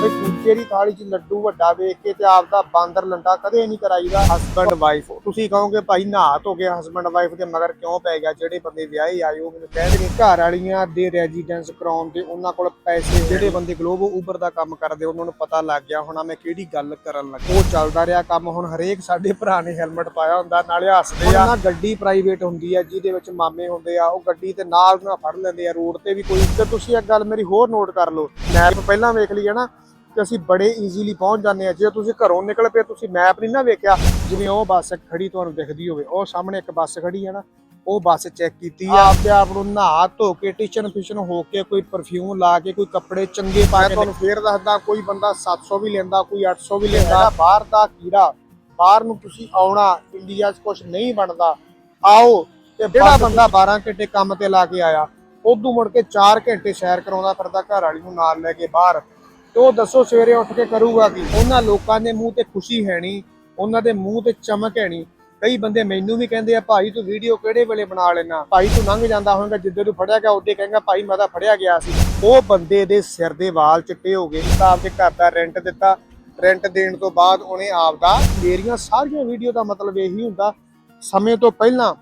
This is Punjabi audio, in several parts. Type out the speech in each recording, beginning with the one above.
ਬਈ ਦੂਜੇ ਦੀ ਥਾਲੀ 'ਚ ਲੱਡੂ ਵੱਡਾ ਵੇਖ ਕੇ ਤੇ ਆਪਦਾ ਬਾਂਦਰ ਲੰਡਾ ਕਦੇ ਨਹੀਂ ਕਰਾਈਦਾ। ਹਸਬੰਡ ਵਾਈਫ ਤੁਸੀਂ ਕਹੋਗੇ ਭਾਈ ਨਹਾ ਧੋ ਕੇ ਹਸਬੰਡ ਵਾਈਫ ਦੇ ਮਗਰ ਕਿਉਂ ਪੈ ਗਿਆ? ਜਿਹੜੇ ਬੰਦੇ ਵਿਆਹੇ ਆਏ ਉਹ ਮੈਨੂੰ ਕਹਿੰਦੇ ਨੇ ਘਰ ਵਾਲੀਆਂ ਦੇ ਰੈਜ਼ੀਡੈਂਸ ਕਰਾਉਣ ਦੇ ਉਹਨਾਂ ਕੋਲ ਪੈਸੇ ਜਿਹੜੇ ਬੰਦੇ ਗਲੋਬੋ ਉਬਰ ਦਾ ਕੰਮ ਕਰਦੇ ਉਹਨਾਂ ਨੂੰ ਪਤਾ ਲੱਗ ਗਿਆ ਹੋਣਾ ਮੈਂ ਕਿਹੜੀ ਗੱਲ ਕਰਨ ਲੱਗਾ। ਉਹ ਚੱਲਦਾ ਰਿਹਾ ਕੰਮ ਹੁਣ ਹਰੇਕ ਸਾਡੇ ਭਰਾ ਨੇ ਹੈਲਮਟ ਪਾਇਆ ਹੁੰਦਾ ਨਾਲੇ ਹੱਸਦੇ ਆ। ਨਾ ਗੱਡੀ ਪ੍ਰਾਈਵੇਟ ਹੁੰਦੀ ਆ ਜਿਹਦੇ ਵਿੱਚ ਮਾਮੇ ਹੁੰਦੇ ਆ ਉਹ ਗੱਡੀ ਤੇ ਨਾਲ ਨਾਲ ਫੜ ਲੈਂਦੇ ਆ ਰੋਡ ਤੇ ਵੀ ਕੋਈ। ਤੇ ਤੁਸੀਂ ਇੱਕ ਗੱਲ ਮੇਰੀ ਹੋਰ ਨੋਟ ਕਰ ਲਓ। ਮੈਪ ਪਹਿਲਾਂ ਵੇਖ ਲਈਏ ਨਾ ਕਿ ਅਸੀਂ ਬੜੇ ਈਜ਼ੀਲੀ ਪਹੁੰਚ ਜਾਂਦੇ ਆ ਜੇ ਤੁਸੀਂ ਘਰੋਂ ਨਿਕਲ ਪਏ ਤੁਸੀਂ ਮੈਪ ਨਹੀਂ ਨਾ ਵੇਖਿਆ ਜਿਵੇਂ ਉਹ ਬੱਸ ਖੜੀ ਤੁਹਾਨੂੰ ਦਿਖਦੀ ਹੋਵੇ। ਉਹ ਸਾਹਮਣੇ ਇੱਕ ਬੱਸ ਖੜੀ ਹੈ ਨਾ ਉਹ ਬੱਸ ਚੈੱਕ ਕੀਤੀ ਆ। ਆਪਦੇ ਆਪ ਨੂੰ ਨਹਾ ਧੋ ਕੇ ਟਿਸ਼ਨ ਫਿਸ਼ਨ ਹੋ ਕੇ ਕੋਈ ਪਰਫਿਊਮ ਲਾ ਕੇ ਕੋਈ ਕੱਪੜੇ ਚੰਗੇ ਪਾ ਕੇ ਤੁਹਾਨੂੰ ਫੇਰ ਦੱਸਦਾ ਕੋਈ ਬੰਦਾ 700 ਵੀ ਲੈਂਦਾ ਕੋਈ 800 ਵੀ ਲੈਂਦਾ। ਬਾਹਰ ਦਾ ਕੀੜਾ ਬਾਹਰ ਨੂੰ ਤੁਸੀਂ ਆਉਣਾ ਇੰਡੀਆ 'ਚ ਕੁਝ ਨਹੀਂ ਬਣਦਾ। ਆਓ ਤੇ ਜਿਹੜਾ ਬੰਦਾ 12 ਘੰਟੇ ਕੰਮ ਤੇ ਲਾ ਕੇ ਆਇਆ ਉਦੋਂ ਮੁੜ ਕੇ 4 ਘੰਟੇ ਸੈਰ ਕਰਾਉਂਦਾ ਫਿਰਦਾ ਘਰ ਵਾਲੀ ਨੂੰ ਨਾਲ ਲੈ ਕੇ ਬਾਹਰ। ਤੇ ਉਹ ਦੱਸੋ ਸਵੇਰੇ ਉੱਠ ਕੇ ਕਰੂਗਾ ਕੀ? ਉਹਨਾਂ ਲੋਕਾਂ ਦੇ ਮੂੰਹ ਤੇ ਖੁਸ਼ੀ ਹੈ ਨਹੀਂ ਉਹਨਾਂ ਦੇ ਮੂੰਹ ਤੇ ਚਮਕ ਹੈ ਨਹੀਂ ਕਈ ਬੰਦੇ ਮੈਨੂੰ ਵੀ ਕਹਿੰਦੇ ਆ, ਭਾਈ ਤੂੰ ਵੀਡੀਓ ਕਿਹੜੇ ਵੇਲੇ ਬਣਾ ਲੈਣਾ ਭਾਈ ਤੂੰ ਲੰਘ ਜਾਂਦਾ ਹੋਵੇਂਗਾ ਜਿੱਦੇ ਤੂੰ ਫੜਿਆ ਗਿਆ ਉਹਦੇ ਕਹੇਗਾ ਭਾਈ ਮੈਂ ਤਾਂ ਫੜਿਆ ਗਿਆ ਸੀ। ਉਹ ਬੰਦੇ ਦੇ ਸਿਰ ਦੇ ਵਾਲ ਚਿੱਟੇ ਹੋ ਗਏ। ਤਾਂ ਆਪਦੇ ਘਰ ਦਾ ਰੈਂਟ ਦਿੱਤਾ। ਰੈਂਟ ਦੇਣ ਤੋਂ ਬਾਅਦ ਉਹਨੇ ਆਪਦਾ ਮੇਰੀਆਂ ਸਾਰੀਆਂ ਵੀਡੀਓ ਦਾ ਮਤਲਬ ਇਹੀ ਹੁੰਦਾ। ਸਮੇਂ ਤੋਂ ਪਹਿਲਾਂ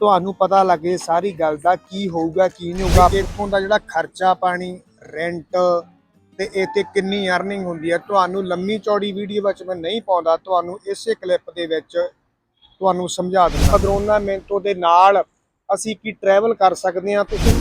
ਤੁਹਾਨੂੰ ਪਤਾ ਲੱਗੇ ਸਾਰੀ ਗੱਲ ਦਾ ਕੀ ਹੋਊਗਾ, ਕੀ ਨਹੀਂ ਹੋਊਗਾ। ਇੱਥੋਂ ਦਾ ਜਿਹੜਾ ਖਰਚਾ ਪਾਣੀ ਰੈਂਟ ਤੇ ਇਹ ਤੇ ਕਿੰਨੀ ਅਰਨਿੰਗ ਹੁੰਦੀ ਹੈ ਤੁਹਾਨੂੰ ਲੰਮੀ ਚੌੜੀ ਵੀਡੀਓ ਵਿੱਚ ਮੈਂ ਨਹੀਂ ਪਾਉਂਦਾ। ਤੁਹਾਨੂੰ ਇਸੇ ਕਲਿੱਪ ਦੇ ਵਿੱਚ ਤੁਹਾਨੂੰ ਸਮਝਾ ਦਿੰਦਾ। ਪਦਰੋਨਾ ਮਿੰਟੋ ਦੇ ਨਾਲ ਅਸੀਂ ਕੀ ਟਰੈਵਲ ਕਰ ਸਕਦੇ ਹਾਂ? ਤੁਸੀਂ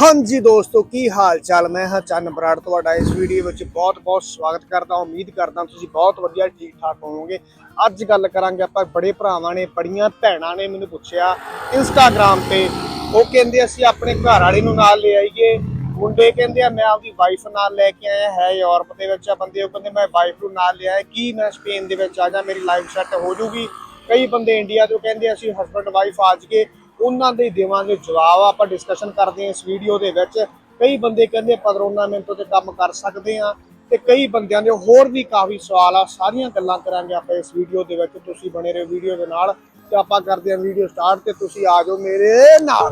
ਹਾਂਜੀ ਦੋਸਤੋ, ਕੀ ਹਾਲ ਚਾਲ ਮੈਂ ਹਾਂ ਚੰਨ ਬਰਾੜ। ਤੁਹਾਡਾ ਇਸ ਵੀਡੀਓ ਵਿੱਚ ਬਹੁਤ-ਬਹੁਤ ਸਵਾਗਤ ਕਰਦਾ। ਉਮੀਦ ਕਰਦਾ ਤੁਸੀਂ ਬਹੁਤ ਵਧੀਆ ਠੀਕ ਠਾਕ ਹੋਵੋਗੇ। ਅੱਜ ਗੱਲ ਕਰਾਂਗੇ ਆਪਾਂ ਬੜੇ ਭਰਾਵਾਂ ਨੇ, ਬੜੀਆਂ ਭੈਣਾਂ ਨੇ ਮੈਨੂੰ ਪੁੱਛਿਆ। ਇੰਸਟਾਗ੍ਰam ਤੇ ਉਹ ਕਹਿੰਦੇ ਅਸੀਂ ਆਪਣੇ ਘਰ ਵਾਲੇ ਨੂੰ ਨਾਲ ਲੈ ਆਈਏ। ਮੁੰਡੇ ਕਹਿੰਦੇ ਆ, ਮੈਂ ਆਪਦੀ ਵਾਈਫ ਨਾਲ ਲੈ ਕੇ ਆਇਆ, ਹੈ ਯੂਰਪ ਦੇ ਵਿੱਚ ਆ ਬੰਦੇ। ਉਹ ਕਹਿੰਦੇ ਮੈਂ ਵਾਈਫ ਨੂੰ ਨਾਲ ਲਿਆ ਕੀ ਮੈਂ ਸਪੇਨ ਦੇ ਵਿੱਚ ਆ ਜਾ, ਮੇਰੀ ਲਾਈਫ ਸੈੱਟ ਹੋ ਜੂਗੀ। ਕਈ ਬੰਦੇ ਇੰਡੀਆ ਤੋਂ ਕਹਿੰਦੇ ਅਸੀਂ ਹਸਬੰਡ ਵਾਈਫ ਆ ਜਾਈਏ ਉਹਨਾਂ ਦੇ ਦੇਵਾਂਗੇ ਜਵਾਬ ਆਪਾਂ ਡਿਸਕਸ਼ਨ ਕਰਦੇ ਹਾਂ ਇਸ ਵੀਡੀਓ ਦੇ ਵਿੱਚ। ਕਈ ਬੰਦੇ ਕਹਿੰਦੇ ਪਦਰੋਨਾ ਮਿੰਟੋ ਤੇ ਕੰਮ ਕਰ ਸਕਦੇ ਆ ਤੇ ਕਈ ਬੰਦਿਆਂ ਦੇ ਹੋਰ ਵੀ ਕਾਫੀ ਸਵਾਲ ਆ, ਸਾਰੀਆਂ ਗੱਲਾਂ ਕਰਾਂਗੇ ਆਪਾਂ ਇਸ ਵੀਡੀਓ ਦੇ ਵਿੱਚ। ਤੁਸੀਂ ਬਣੇ ਰਹੋ ਵੀਡੀਓ ਦੇ ਨਾਲ। ਤੇ ਆਪਾਂ ਕਰਦੇ ਹਾਂ ਵੀਡੀਓ ਸਟਾਰਟ ਤੇ ਤੁਸੀਂ ਆ ਜਾਓ ਮੇਰੇ ਨਾਲ।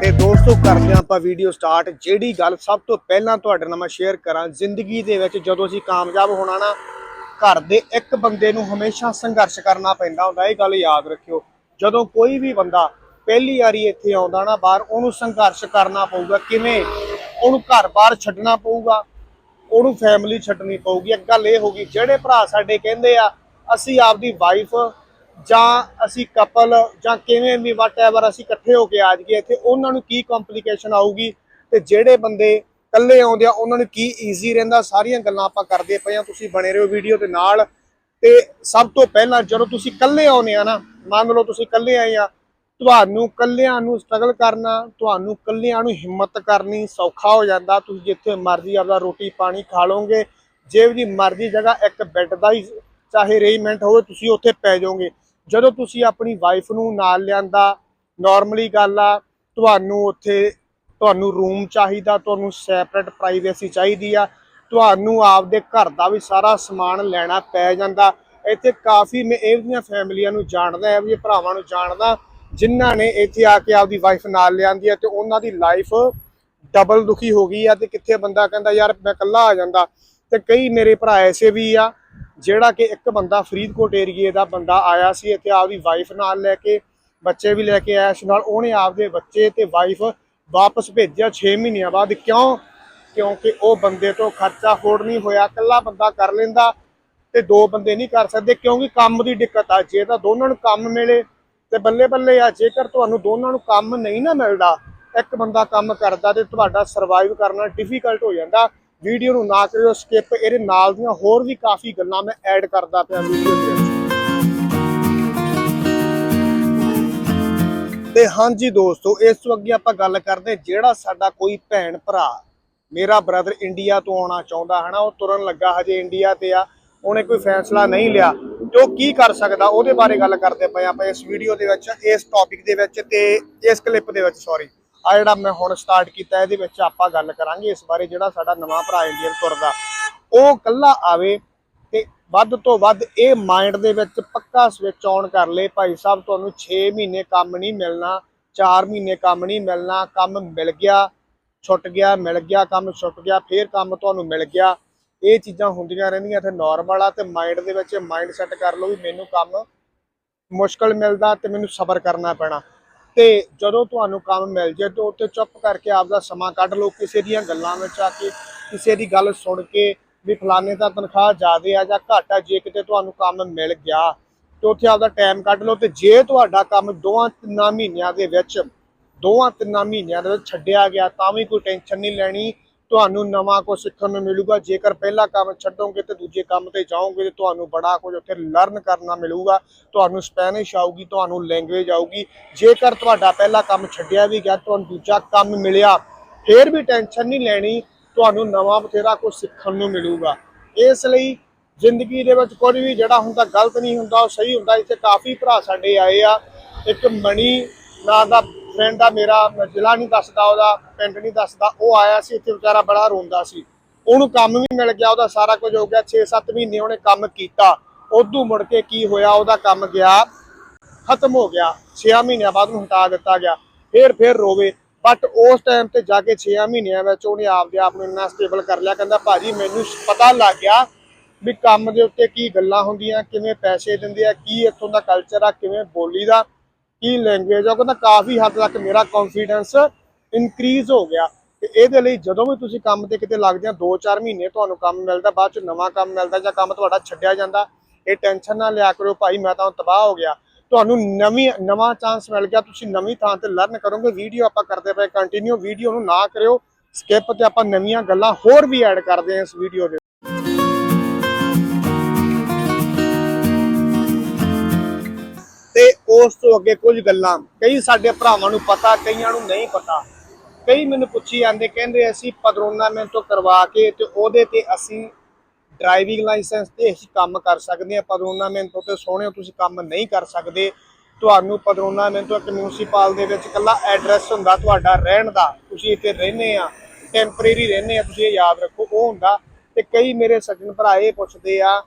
ਤੇ ਦੋਸਤੋ, ਕਰਦੇ ਹਾਂ ਆਪਾਂ ਵੀਡੀਓ ਸਟਾਰਟ ਜਿਹੜੀ ਗੱਲ ਸਭ ਤੋਂ ਪਹਿਲਾਂ ਤੁਹਾਡੇ ਨਾਲ ਮੈਂ ਸ਼ੇਅਰ ਕਰਾਂ, ਜ਼ਿੰਦਗੀ ਦੇ ਵਿੱਚ ਜਦੋਂ ਅਸੀਂ ਕਾਮਯਾਬ ਹੋਣਾ ਨਾ, ਘਰ ਦੇ ਇੱਕ ਬੰਦੇ ਨੂੰ ਹਮੇਸ਼ਾ ਸੰਘਰਸ਼ ਕਰਨਾ ਪੈਂਦਾ ਹੁੰਦਾ, ਇਹ ਗੱਲ ਯਾਦ ਰੱਖਿਓ। ਜਦੋਂ ਕੋਈ ਵੀ ਬੰਦਾ ਪਹਿਲੀ ਵਾਰੀ ਇੱਥੇ ਆਉਂਦਾ ਨਾ, ਬਾਹਰ ਉਹਨੂੰ ਸੰਘਰਸ਼ ਕਰਨਾ ਪਊਗਾ, ਕਿਵੇਂ? ਉਹਨੂੰ ਘਰ-ਬਾਰ ਛੱਡਣਾ ਪਊਗਾ, ਉਹਨੂੰ ਫੈਮਿਲੀ ਛੱਡਣੀ ਪਊਗੀ। ਇੱਕ ਗੱਲ ਇਹ ਹੋਗੀ ਜਿਹੜੇ ਭਰਾ ਸਾਡੇ ਕਹਿੰਦੇ ਆ, ਅਸੀਂ ਆਪਦੀ ਵਾਈਫ ਜਾਂ ਅਸੀਂ ਕਪਲ ਜਾਂ ਕਿਵੇਂ ਵੀ ਵਟਐਵਰ ਅਸੀਂ ਇਕੱਠੇ ਹੋ ਕੇ ਆ ਜਾਈਏ, ਇੱਥੇ ਉਹਨਾਂ ਨੂੰ ਕੀ ਕੰਪਲਿਕੇਸ਼ਨ ਆਊਗੀ ਤੇ ਜਿਹੜੇ ਬੰਦੇ ਇਕੱਲੇ ਆਉਂਦੇ ਆ, ਉਹਨਾਂ ਨੂੰ ਕੀ ਈਜ਼ੀ ਰਹਿੰਦਾ, ਸਾਰੀਆਂ ਗੱਲਾਂ ਆਪਾਂ ਕਰਦੇ ਪਏ ਆ ਤੁਸੀਂ ਬਣੇ ਰਹੋ ਵੀਡੀਓ ਦੇ ਨਾਲ। ਤੇ ਸਭ ਤੋਂ ਪਹਿਲਾਂ ਜਦੋਂ ਤੁਸੀਂ ਇਕੱਲੇ ਆਉਨੇ ਆ ਨਾ, ਮੰਨ ਲਓ ਤੁਸੀਂ ਇਕੱਲੇ ਆਏ ਆ ਤੁਹਾਨੂੰ ਇਕੱਲਿਆਂ ਨੂੰ ਸਟਰਗਲ ਕਰਨਾ, ਤੁਹਾਨੂੰ ਇਕੱਲਿਆਂ ਨੂੰ ਹਿੰਮਤ ਕਰਨੀ ਸੌਖਾ ਹੋ ਜਾਂਦਾ। ਤੁਸੀਂ ਜਿੱਥੇ ਮਰਜ਼ੀ ਆਪਦਾ ਰੋਟੀ ਪਾਣੀ ਖਾ ਲਓਗੇ, ਜੇ ਜੀ ਮਰਜ਼ੀ ਜਗ੍ਹਾ ਇੱਕ ਬੈੱਡ ਦਾ ਹੀ ਚਾਹੇ ਅਰੇਂਜਮੈਂਟ ਹੋਵੇ, ਤੁਸੀਂ ਉੱਥੇ ਪੈ ਜਾਓਗੇ। ਜਦੋਂ ਤੁਸੀਂ ਆਪਣੀ ਵਾਈਫ ਨੂੰ ਨਾਲ ਲਿਆਂਦਾ ਨਾਰਮਲੀ ਗੱਲ ਆ, ਤੁਹਾਨੂੰ ਉੱਥੇ, ਤੁਹਾਨੂੰ ਰੂਮ ਚਾਹੀਦਾ, ਤੁਹਾਨੂੰ ਸੈਪਰੇਟ ਪ੍ਰਾਈਵੇਸੀ ਚਾਹੀਦੀ ਆ, ਤੁਹਾਨੂੰ ਆਪਦੇ ਘਰ ਦਾ ਵੀ ਸਾਰਾ ਸਮਾਨ ਲੈਣਾ ਪੈ ਜਾਂਦਾ। ਇੱਥੇ ਕਾਫੀ ਮੈਂ ਇਹ ਜਿਹੀਆਂ ਫੈਮਲੀਆਂ ਨੂੰ ਜਾਣਦਾ, ਇਹ ਜਿਹੇ ਭਰਾਵਾਂ ਨੂੰ ਜਾਣਦਾ ਜਿਨ੍ਹਾਂ ਨੇ ਇੱਥੇ ਆ ਕੇ ਆਪਦੀ ਵਾਈਫ ਨਾਲ ਲਿਆਂਦੀ ਹੈ ਤੇ ਉਹਨਾਂ ਦੀ ਲਾਈਫ ਡਬਲ ਦੁਖੀ ਹੋ ਗਈ ਆ ਤੇ ਕਿੱਥੇ ਬੰਦਾ ਕਹਿੰਦਾ, ਯਾਰ, ਮੈਂ ਇਕੱਲਾ ਆ ਜਾਂਦਾ। ਤੇ ਕਈ ਮੇਰੇ ਭਰਾ ਐਸੇ ਵੀ ਆ, ਜਿਹੜਾ ਕਿ ਇੱਕ ਬੰਦਾ ਫਰੀਦਕੋਟ ਏਰੀਏ ਦਾ ਬੰਦਾ ਆਇਆ ਸੀ, ਇੱਥੇ ਆਪਦੀ ਵਾਈਫ ਨਾਲ ਲੈ ਕੇ, ਬੱਚੇ ਵੀ ਲੈ ਕੇ ਆਇਆ ਸੀ, ਨਾਲ ਉਹਨੇ ਆਪਦੇ ਬੱਚੇ ਤੇ ਵਾਈਫ ਵਾਪਸ ਭੇਜਿਆ 6 ਮਹੀਨਿਆਂ ਬਾਅਦ। ਕਿਉਂ? ਕਿਉਂਕਿ ਉਹ ਬੰਦੇ ਤੋਂ ਖਰਚਾ ਫੋੜ ਨਹੀਂ ਹੋਇਆ, ਇਕੱਲਾ ਬੰਦਾ ਕਰ ਲੈਂਦਾ ਤੇ ਦੋ ਬੰਦੇ ਨਹੀਂ ਕਰ ਸਕਦੇ, ਕਿਉਂਕਿ ਕੰਮ ਦੀ ਦਿੱਕਤ ਆ। ਜੇ ਤਾਂ ਦੋਨਾਂ ਨੂੰ ਕੰਮ ਮਿਲੇ ਤੇ ਬੱਲੇ ਬੱਲੇ ਆ, ਜੇਕਰ ਤੁਹਾਨੂੰ ਦੋਨਾਂ ਨੂੰ ਕੰਮ ਨਹੀਂ ਨਾ ਮਿਲਦਾ, ਇੱਕ ਬੰਦਾ ਕੰਮ ਕਰਦਾ ਤੇ ਤੁਹਾਡਾ ਸਰਵਾਈਵ ਕਰਨਾ ਡਿਫਿਕਲਟ ਹੋ ਜਾਂਦਾ ਵੀਡੀਓ ਨੂੰ ਨਾ ਕਰਿਓ ਸਕਿਪ ਇਹਦੇ ਨਾਲ ਦੀਆਂ ਹੋਰ ਵੀ ਕਾਫੀ ਗੱਲਾਂ ਮੈਂ ਐਡ ਕਰਦਾ ਪਿਆ ਵੀਡੀਓ ਦੇ ਵਿੱਚ। ਤੇ ਹਾਂਜੀ ਦੋਸਤੋ, ਇਸ ਤੋਂ ਅੱਗੇ ਆਪਾਂ ਗੱਲ ਕਰਦੇ ਜਿਹੜਾ ਸਾਡਾ ਕੋਈ ਭੈਣ ਭਰਾ ਮੇਰਾ ਬ੍ਰਦਰ ਇੰਡੀਆ ਤੋਂ ਆਉਣਾ ਚਾਹੁੰਦਾ, ਹਨਾ, ਉਹ ਤੁਰਨ ਲੱਗਾ ਹਜੇ ਇੰਡੀਆ ਤੇ ਆ, ਉਹਨੇ ਕੋਈ ਫੈਸਲਾ ਨਹੀਂ ਲਿਆ। ਤੇ ਉਹ ਕੀ ਕਰ ਸਕਦਾ ਉਹਦੇ ਬਾਰੇ ਗੱਲ ਕਰਦੇ ਪਏ ਆਪਾਂ ਇਸ ਵੀਡੀਓ ਦੇ ਵਿੱਚ, ਇਸ ਟੌਪਿਕ ਦੇ ਵਿੱਚ ਤੇ ਇਸ ਕਲਿੱਪ ਦੇ ਵਿੱਚ ਸੌਰੀ ਆ ਜਿਹੜਾ ਮੈਂ ਹੁਣ ਸਟਾਰਟ ਕੀਤਾ, ਇਹਦੇ ਵਿੱਚ ਆਪਾਂ ਗੱਲ ਕਰਾਂਗੇ ਇਸ ਬਾਰੇ ਜਿਹੜਾ ਸਾਡਾ ਨਵਾਂ ਭਰਾ ਇੰਡੀਅਨ ਤੁਰਦਾ ਉਹ ਕੱਲਾ ਆਵੇ ਤੇ ਵੱਧ ਤੋਂ ਵੱਧ ਇਹ ਮਾਈਂਡ ਦੇ ਵਿੱਚ ਪੱਕਾ ਸਵਿਚ ਆਨ ਕਰ ਲੇ ਭਾਈ ਸਾਹਿਬ, ਤੁਹਾਨੂੰ 6 ਮਹੀਨੇ ਕੰਮ ਨਹੀਂ ਮਿਲਣਾ 4 ਮਹੀਨੇ ਕੰਮ ਨਹੀਂ ਮਿਲਣਾ, ਕੰਮ ਮਿਲ ਗਿਆ, ਛੁੱਟ ਗਿਆ, ਮਿਲ ਗਿਆ, ਕੰਮ ਛੁੱਟ ਗਿਆ, ਫੇਰ ਕੰਮ ਤੁਹਾਨੂੰ ਮਿਲ ਗਿਆ। ਇਹ ਚੀਜ਼ਾਂ ਹੁੰਦੀਆਂ ਰਹਿੰਦੀਆਂ ਇੱਥੇ ਨਾਰਮਲ ਆ ਤੇ ਮਾਈਂਡ ਦੇ ਵਿੱਚ ਮਾਈਂਡ ਸੈੱਟ ਕਰ ਲਓ ਵੀ ਮੈਨੂੰ ਕੰਮ ਮੁਸ਼ਕਲ ਮਿਲਦਾ ਤੇ ਮੈਨੂੰ ਸਬਰ ਕਰਨਾ ਪੈਣਾ। ਤੇ ਜਦੋਂ ਤੁਹਾਨੂੰ ਕੰਮ ਮਿਲ ਜੇ ਤਾਂ ਉੱਤੇ ਚੁੱਪ ਕਰਕੇ ਆਪਦਾ ਸਮਾਂ ਕੱਢ ਲਓ, ਕਿਸੇ ਦੀਆਂ ਗੱਲਾਂ ਵਿੱਚ ਆ ਕੇ, ਕਿਸੇ ਦੀ ਗੱਲ ਸੁਣ ਕੇ ਵੀ ਫਲਾਣੇ ਦਾ ਤਨਖਾਹ ਜ਼ਿਆਦੇ ਆ ਜਾਂ ਘੱਟ ਆ, ਜੇ ਕਿਤੇ ਤੁਹਾਨੂੰ ਕੰਮ ਮਿਲ ਗਿਆ ਤੇ ਉੱਥੇ ਆਪਦਾ ਟਾਈਮ ਕੱਢ ਲਓ ਤੇ ਜੇ ਤੁਹਾਡਾ ਕੰਮ ਦੋਵਾਂ ਤਿੰਨਾਂ ਮਹੀਨਿਆਂ ਦੇ ਵਿੱਚ, ਦੋਵਾਂ ਤਿੰਨਾਂ ਮਹੀਨਿਆਂ ਦੇ ਵਿੱਚ ਛੱਡਿਆ ਗਿਆ ਤਾਂ ਵੀ ਕੋਈ ਟੈਨਸ਼ਨ ਨਹੀਂ ਲੈਣੀ। ਤੁਹਾਨੂੰ ਨਵਾਂ ਕੁਝ ਸਿੱਖਣ ਨੂੰ ਮਿਲੂਗਾ। ਜੇਕਰ ਪਹਿਲਾ ਕੰਮ ਛੱਡੋਗੇ ਤੇ ਦੂਜੇ ਕੰਮ ਤੇ ਜਾਓਗੇ ਤੇ ਤੁਹਾਨੂੰ ਬੜਾ ਕੁਝ ਉੱਥੇ ਲਰਨ ਕਰਨਾ ਮਿਲੂਗਾ। ਤੁਹਾਨੂੰ ਸਪੈਨਿਸ਼ ਆਊਗੀ, ਤੁਹਾਨੂੰ ਲੈਂਗੁਏਜ ਆਊਗੀ। ਜੇਕਰ ਤੁਹਾਡਾ ਪਹਿਲਾ ਕੰਮ ਛੱਡਿਆ ਵੀ ਗਿਆ, ਤੁਹਾਨੂੰ ਦੂਜਾ ਕੰਮ ਮਿਲਿਆ, ਫੇਰ ਵੀ ਟੈਨਸ਼ਨ ਨਹੀਂ ਲੈਣੀ, ਤੁਹਾਨੂੰ ਨਵਾਂ ਬਥੇਰਾ ਕੁਝ ਸਿੱਖਣ ਨੂੰ ਮਿਲੂਗਾ। ਇਸ ਲਈ ਜ਼ਿੰਦਗੀ ਦੇ ਵਿੱਚ ਕੋਈ ਵੀ ਜਿਹੜਾ ਹੁੰਦਾ ਗਲਤ ਨਹੀਂ ਹੁੰਦਾ, ਉਹ ਸਹੀ ਹੁੰਦਾ। ਇੱਥੇ ਕਾਫੀ ਭਰਾ ਸਾਡੇ ਆਏ ਆ। ਇੱਕ ਮਣੀ ਨਾਂ ਦਾ ਫਰੈਂਡ ਆ ਮੇਰਾ, ਮੈਂ ਜ਼ਿਲ੍ਹਾ ਨਹੀਂ ਦੱਸਦਾ ਉਹਦਾ। ਪਿੰਡ ਨਹੀਂ ਦੱਸਦਾ, ਉਹ ਆਇਆ ਸੀ ਇੱਥੇ ਵਿਚਾਰਾ ਬੜਾ ਰੋਂਦਾ ਸੀ। ਉਹਨੂੰ ਕੰਮ ਵੀ ਮਿਲ ਗਿਆ, ਉਹਦਾ ਸਾਰਾ ਕੁਝ ਹੋ ਗਿਆ 6-7 ਮਹੀਨੇ ਉਹਨੇ ਕੰਮ ਕੀਤਾ। ਉਦੋਂ ਮੁੜ ਕੇ ਕੀ ਹੋਇਆ, ਉਹਦਾ ਕੰਮ ਗਿਆ, ਖਤਮ ਹੋ ਗਿਆ। 6 ਮਹੀਨਿਆਂ ਬਾਅਦ ਉਹਨੂੰ ਹਟਾ ਦਿੱਤਾ ਗਿਆ। ਫੇਰ ਫੇਰ ਰੋਵੇ। ਬਟ ਉਸ ਟਾਈਮ ਤੇ ਜਾ ਕੇ 6 ਮਹੀਨਿਆਂ ਵਿੱਚ ਉਹਨੇ ਆਪਦੇ ਆਪ ਨੂੰ ਇੰਨਾ ਸਟੇਬਲ ਕਰ ਲਿਆ, ਕਹਿੰਦਾ, ਭਾਜੀ, ਮੈਨੂੰ ਪਤਾ ਲੱਗ ਗਿਆ ਵੀ ਕੰਮ ਦੇ ਉੱਤੇ ਕੀ ਗੱਲਾਂ ਹੁੰਦੀਆਂ, ਕਿਵੇਂ ਪੈਸੇ ਦਿੰਦੇ ਆ, ਕੀ ਇੱਥੋਂ ਦਾ ਕਲਚਰ ਆ, ਕਿਵੇਂ ਬੋਲੀ ਦਾ, ਕੀ ਲੈਂਗੁਏਜ ਆ। ਉਹ ਕਹਿੰਦਾ, ਕਾਫੀ ਹੱਦ ਤੱਕ ਮੇਰਾ ਕੌਨਫੀਡੈਂਸ ਇਨਕਰੀਜ਼ ਹੋ ਗਿਆ, ਤੇ ਇਹਦੇ ਲਈ ਜਦੋਂ ਵੀ ਤੁਸੀਂ ਕੰਮ ਤੇ ਕਿਤੇ ਲੱਗਦੇ ਆ 2-4 ਮਹੀਨੇ ਤੁਹਾਨੂੰ ਕੰਮ ਮਿਲਦਾ, ਬਾਅਦ ਚ ਨਵਾਂ ਕੰਮ ਮਿਲਦਾ ਜਾਂ ਕੰਮ ਤੁਹਾਡਾ ਛੱਡਿਆ ਜਾਂਦਾ, ਇਹ ਟੈਨਸ਼ਨ ਨਾ ਲਿਆ ਕਰੋ ਭਾਈ, ਮੈਂ ਤਾਂ ਤਬਾਹ ਹੋ ਗਿਆ। ਤੁਹਾਨੂੰ ਨਵੀਂ, ਨਵਾਂ ਚਾਂਸ ਮਿਲ ਗਿਆ, ਤੁਸੀਂ ਨਵੀਂ ਥਾਂ ਤੇ ਲਰਨ ਕਰੋਗੇ ਵੀਡੀਓ ਆਪਾਂ ਕਰਦੇ ਪਏ ਕੰਟੀਨਿਊ ਵੀਡੀਓ ਨੂੰ ਨਾ ਕਰਿਓ ਸਕਿਪ ਤੇ ਆਪਾਂ ਨਵੀਆਂ ਗੱਲਾਂ ਹੋਰ ਵੀ ਐਡ ਕਰਦੇ ਹਾਂ ਇਸ ਵੀਡੀਓ ਦੇ ਤੇ ਉਸ ਤੋਂ ਅੱਗੇ ਕੁਝ ਗੱਲਾਂ, ਕਈ ਸਾਡੇ ਭਰਾਵਾਂ ਨੂੰ ਪਤਾ, ਕਈਆਂ ਨੂੰ ਨਹੀਂ ਪਤਾ। ਕਈ ਮੈਨੂੰ ਪੁੱਛੀ ਜਾਂਦੇ, ਕਹਿੰਦੇ ਅਸੀਂ ਪਦਰੋਨਾ ਮੈਂ ਤੋਂ ਕਰਵਾ ਕੇ ਤੇ ਉਹਦੇ ਤੇ ਅਸੀਂ ਡਰਾਈਵਿੰਗ ਲਾਇਸੈਂਸ ਤੇ ਅਸੀਂ ਕੰਮ ਕਰ ਸਕਦੇ ਹਾਂ। ਪਦਰੋਨਾ ਮੈਂ ਤੋਂ ਤੇ ਸੋਹਣਿਓ ਤੁਸੀਂ ਕੰਮ ਨਹੀਂ ਕਰ ਸਕਦੇ। ਤੁਹਾਨੂੰ ਪਦਰੋਨਾ ਮੈਂ ਤੋਂ ਇੱਕ ਮਿਊਨਿਸਪਲ ਦੇ ਵਿੱਚ ਇਕੱਲਾ ਐਡਰੈਸ ਹੁੰਦਾ ਤੁਹਾਡਾ ਰਹਿਣ ਦਾ। ਤੁਸੀਂ ਇੱਥੇ ਰਹਿੰਦੇ ਆ ਟੈਂਪਰੇਰੀ ਰਹਿੰਦੇ ਆ ਤੁਸੀਂ ਇਹ ਯਾਦ ਰੱਖੋ, ਉਹ ਹੁੰਦਾ। ਤੇ ਕਈ ਮੇਰੇ ਸੱਜਣ ਭਰਾ ਇਹ ਪੁੱਛਦੇ ਆ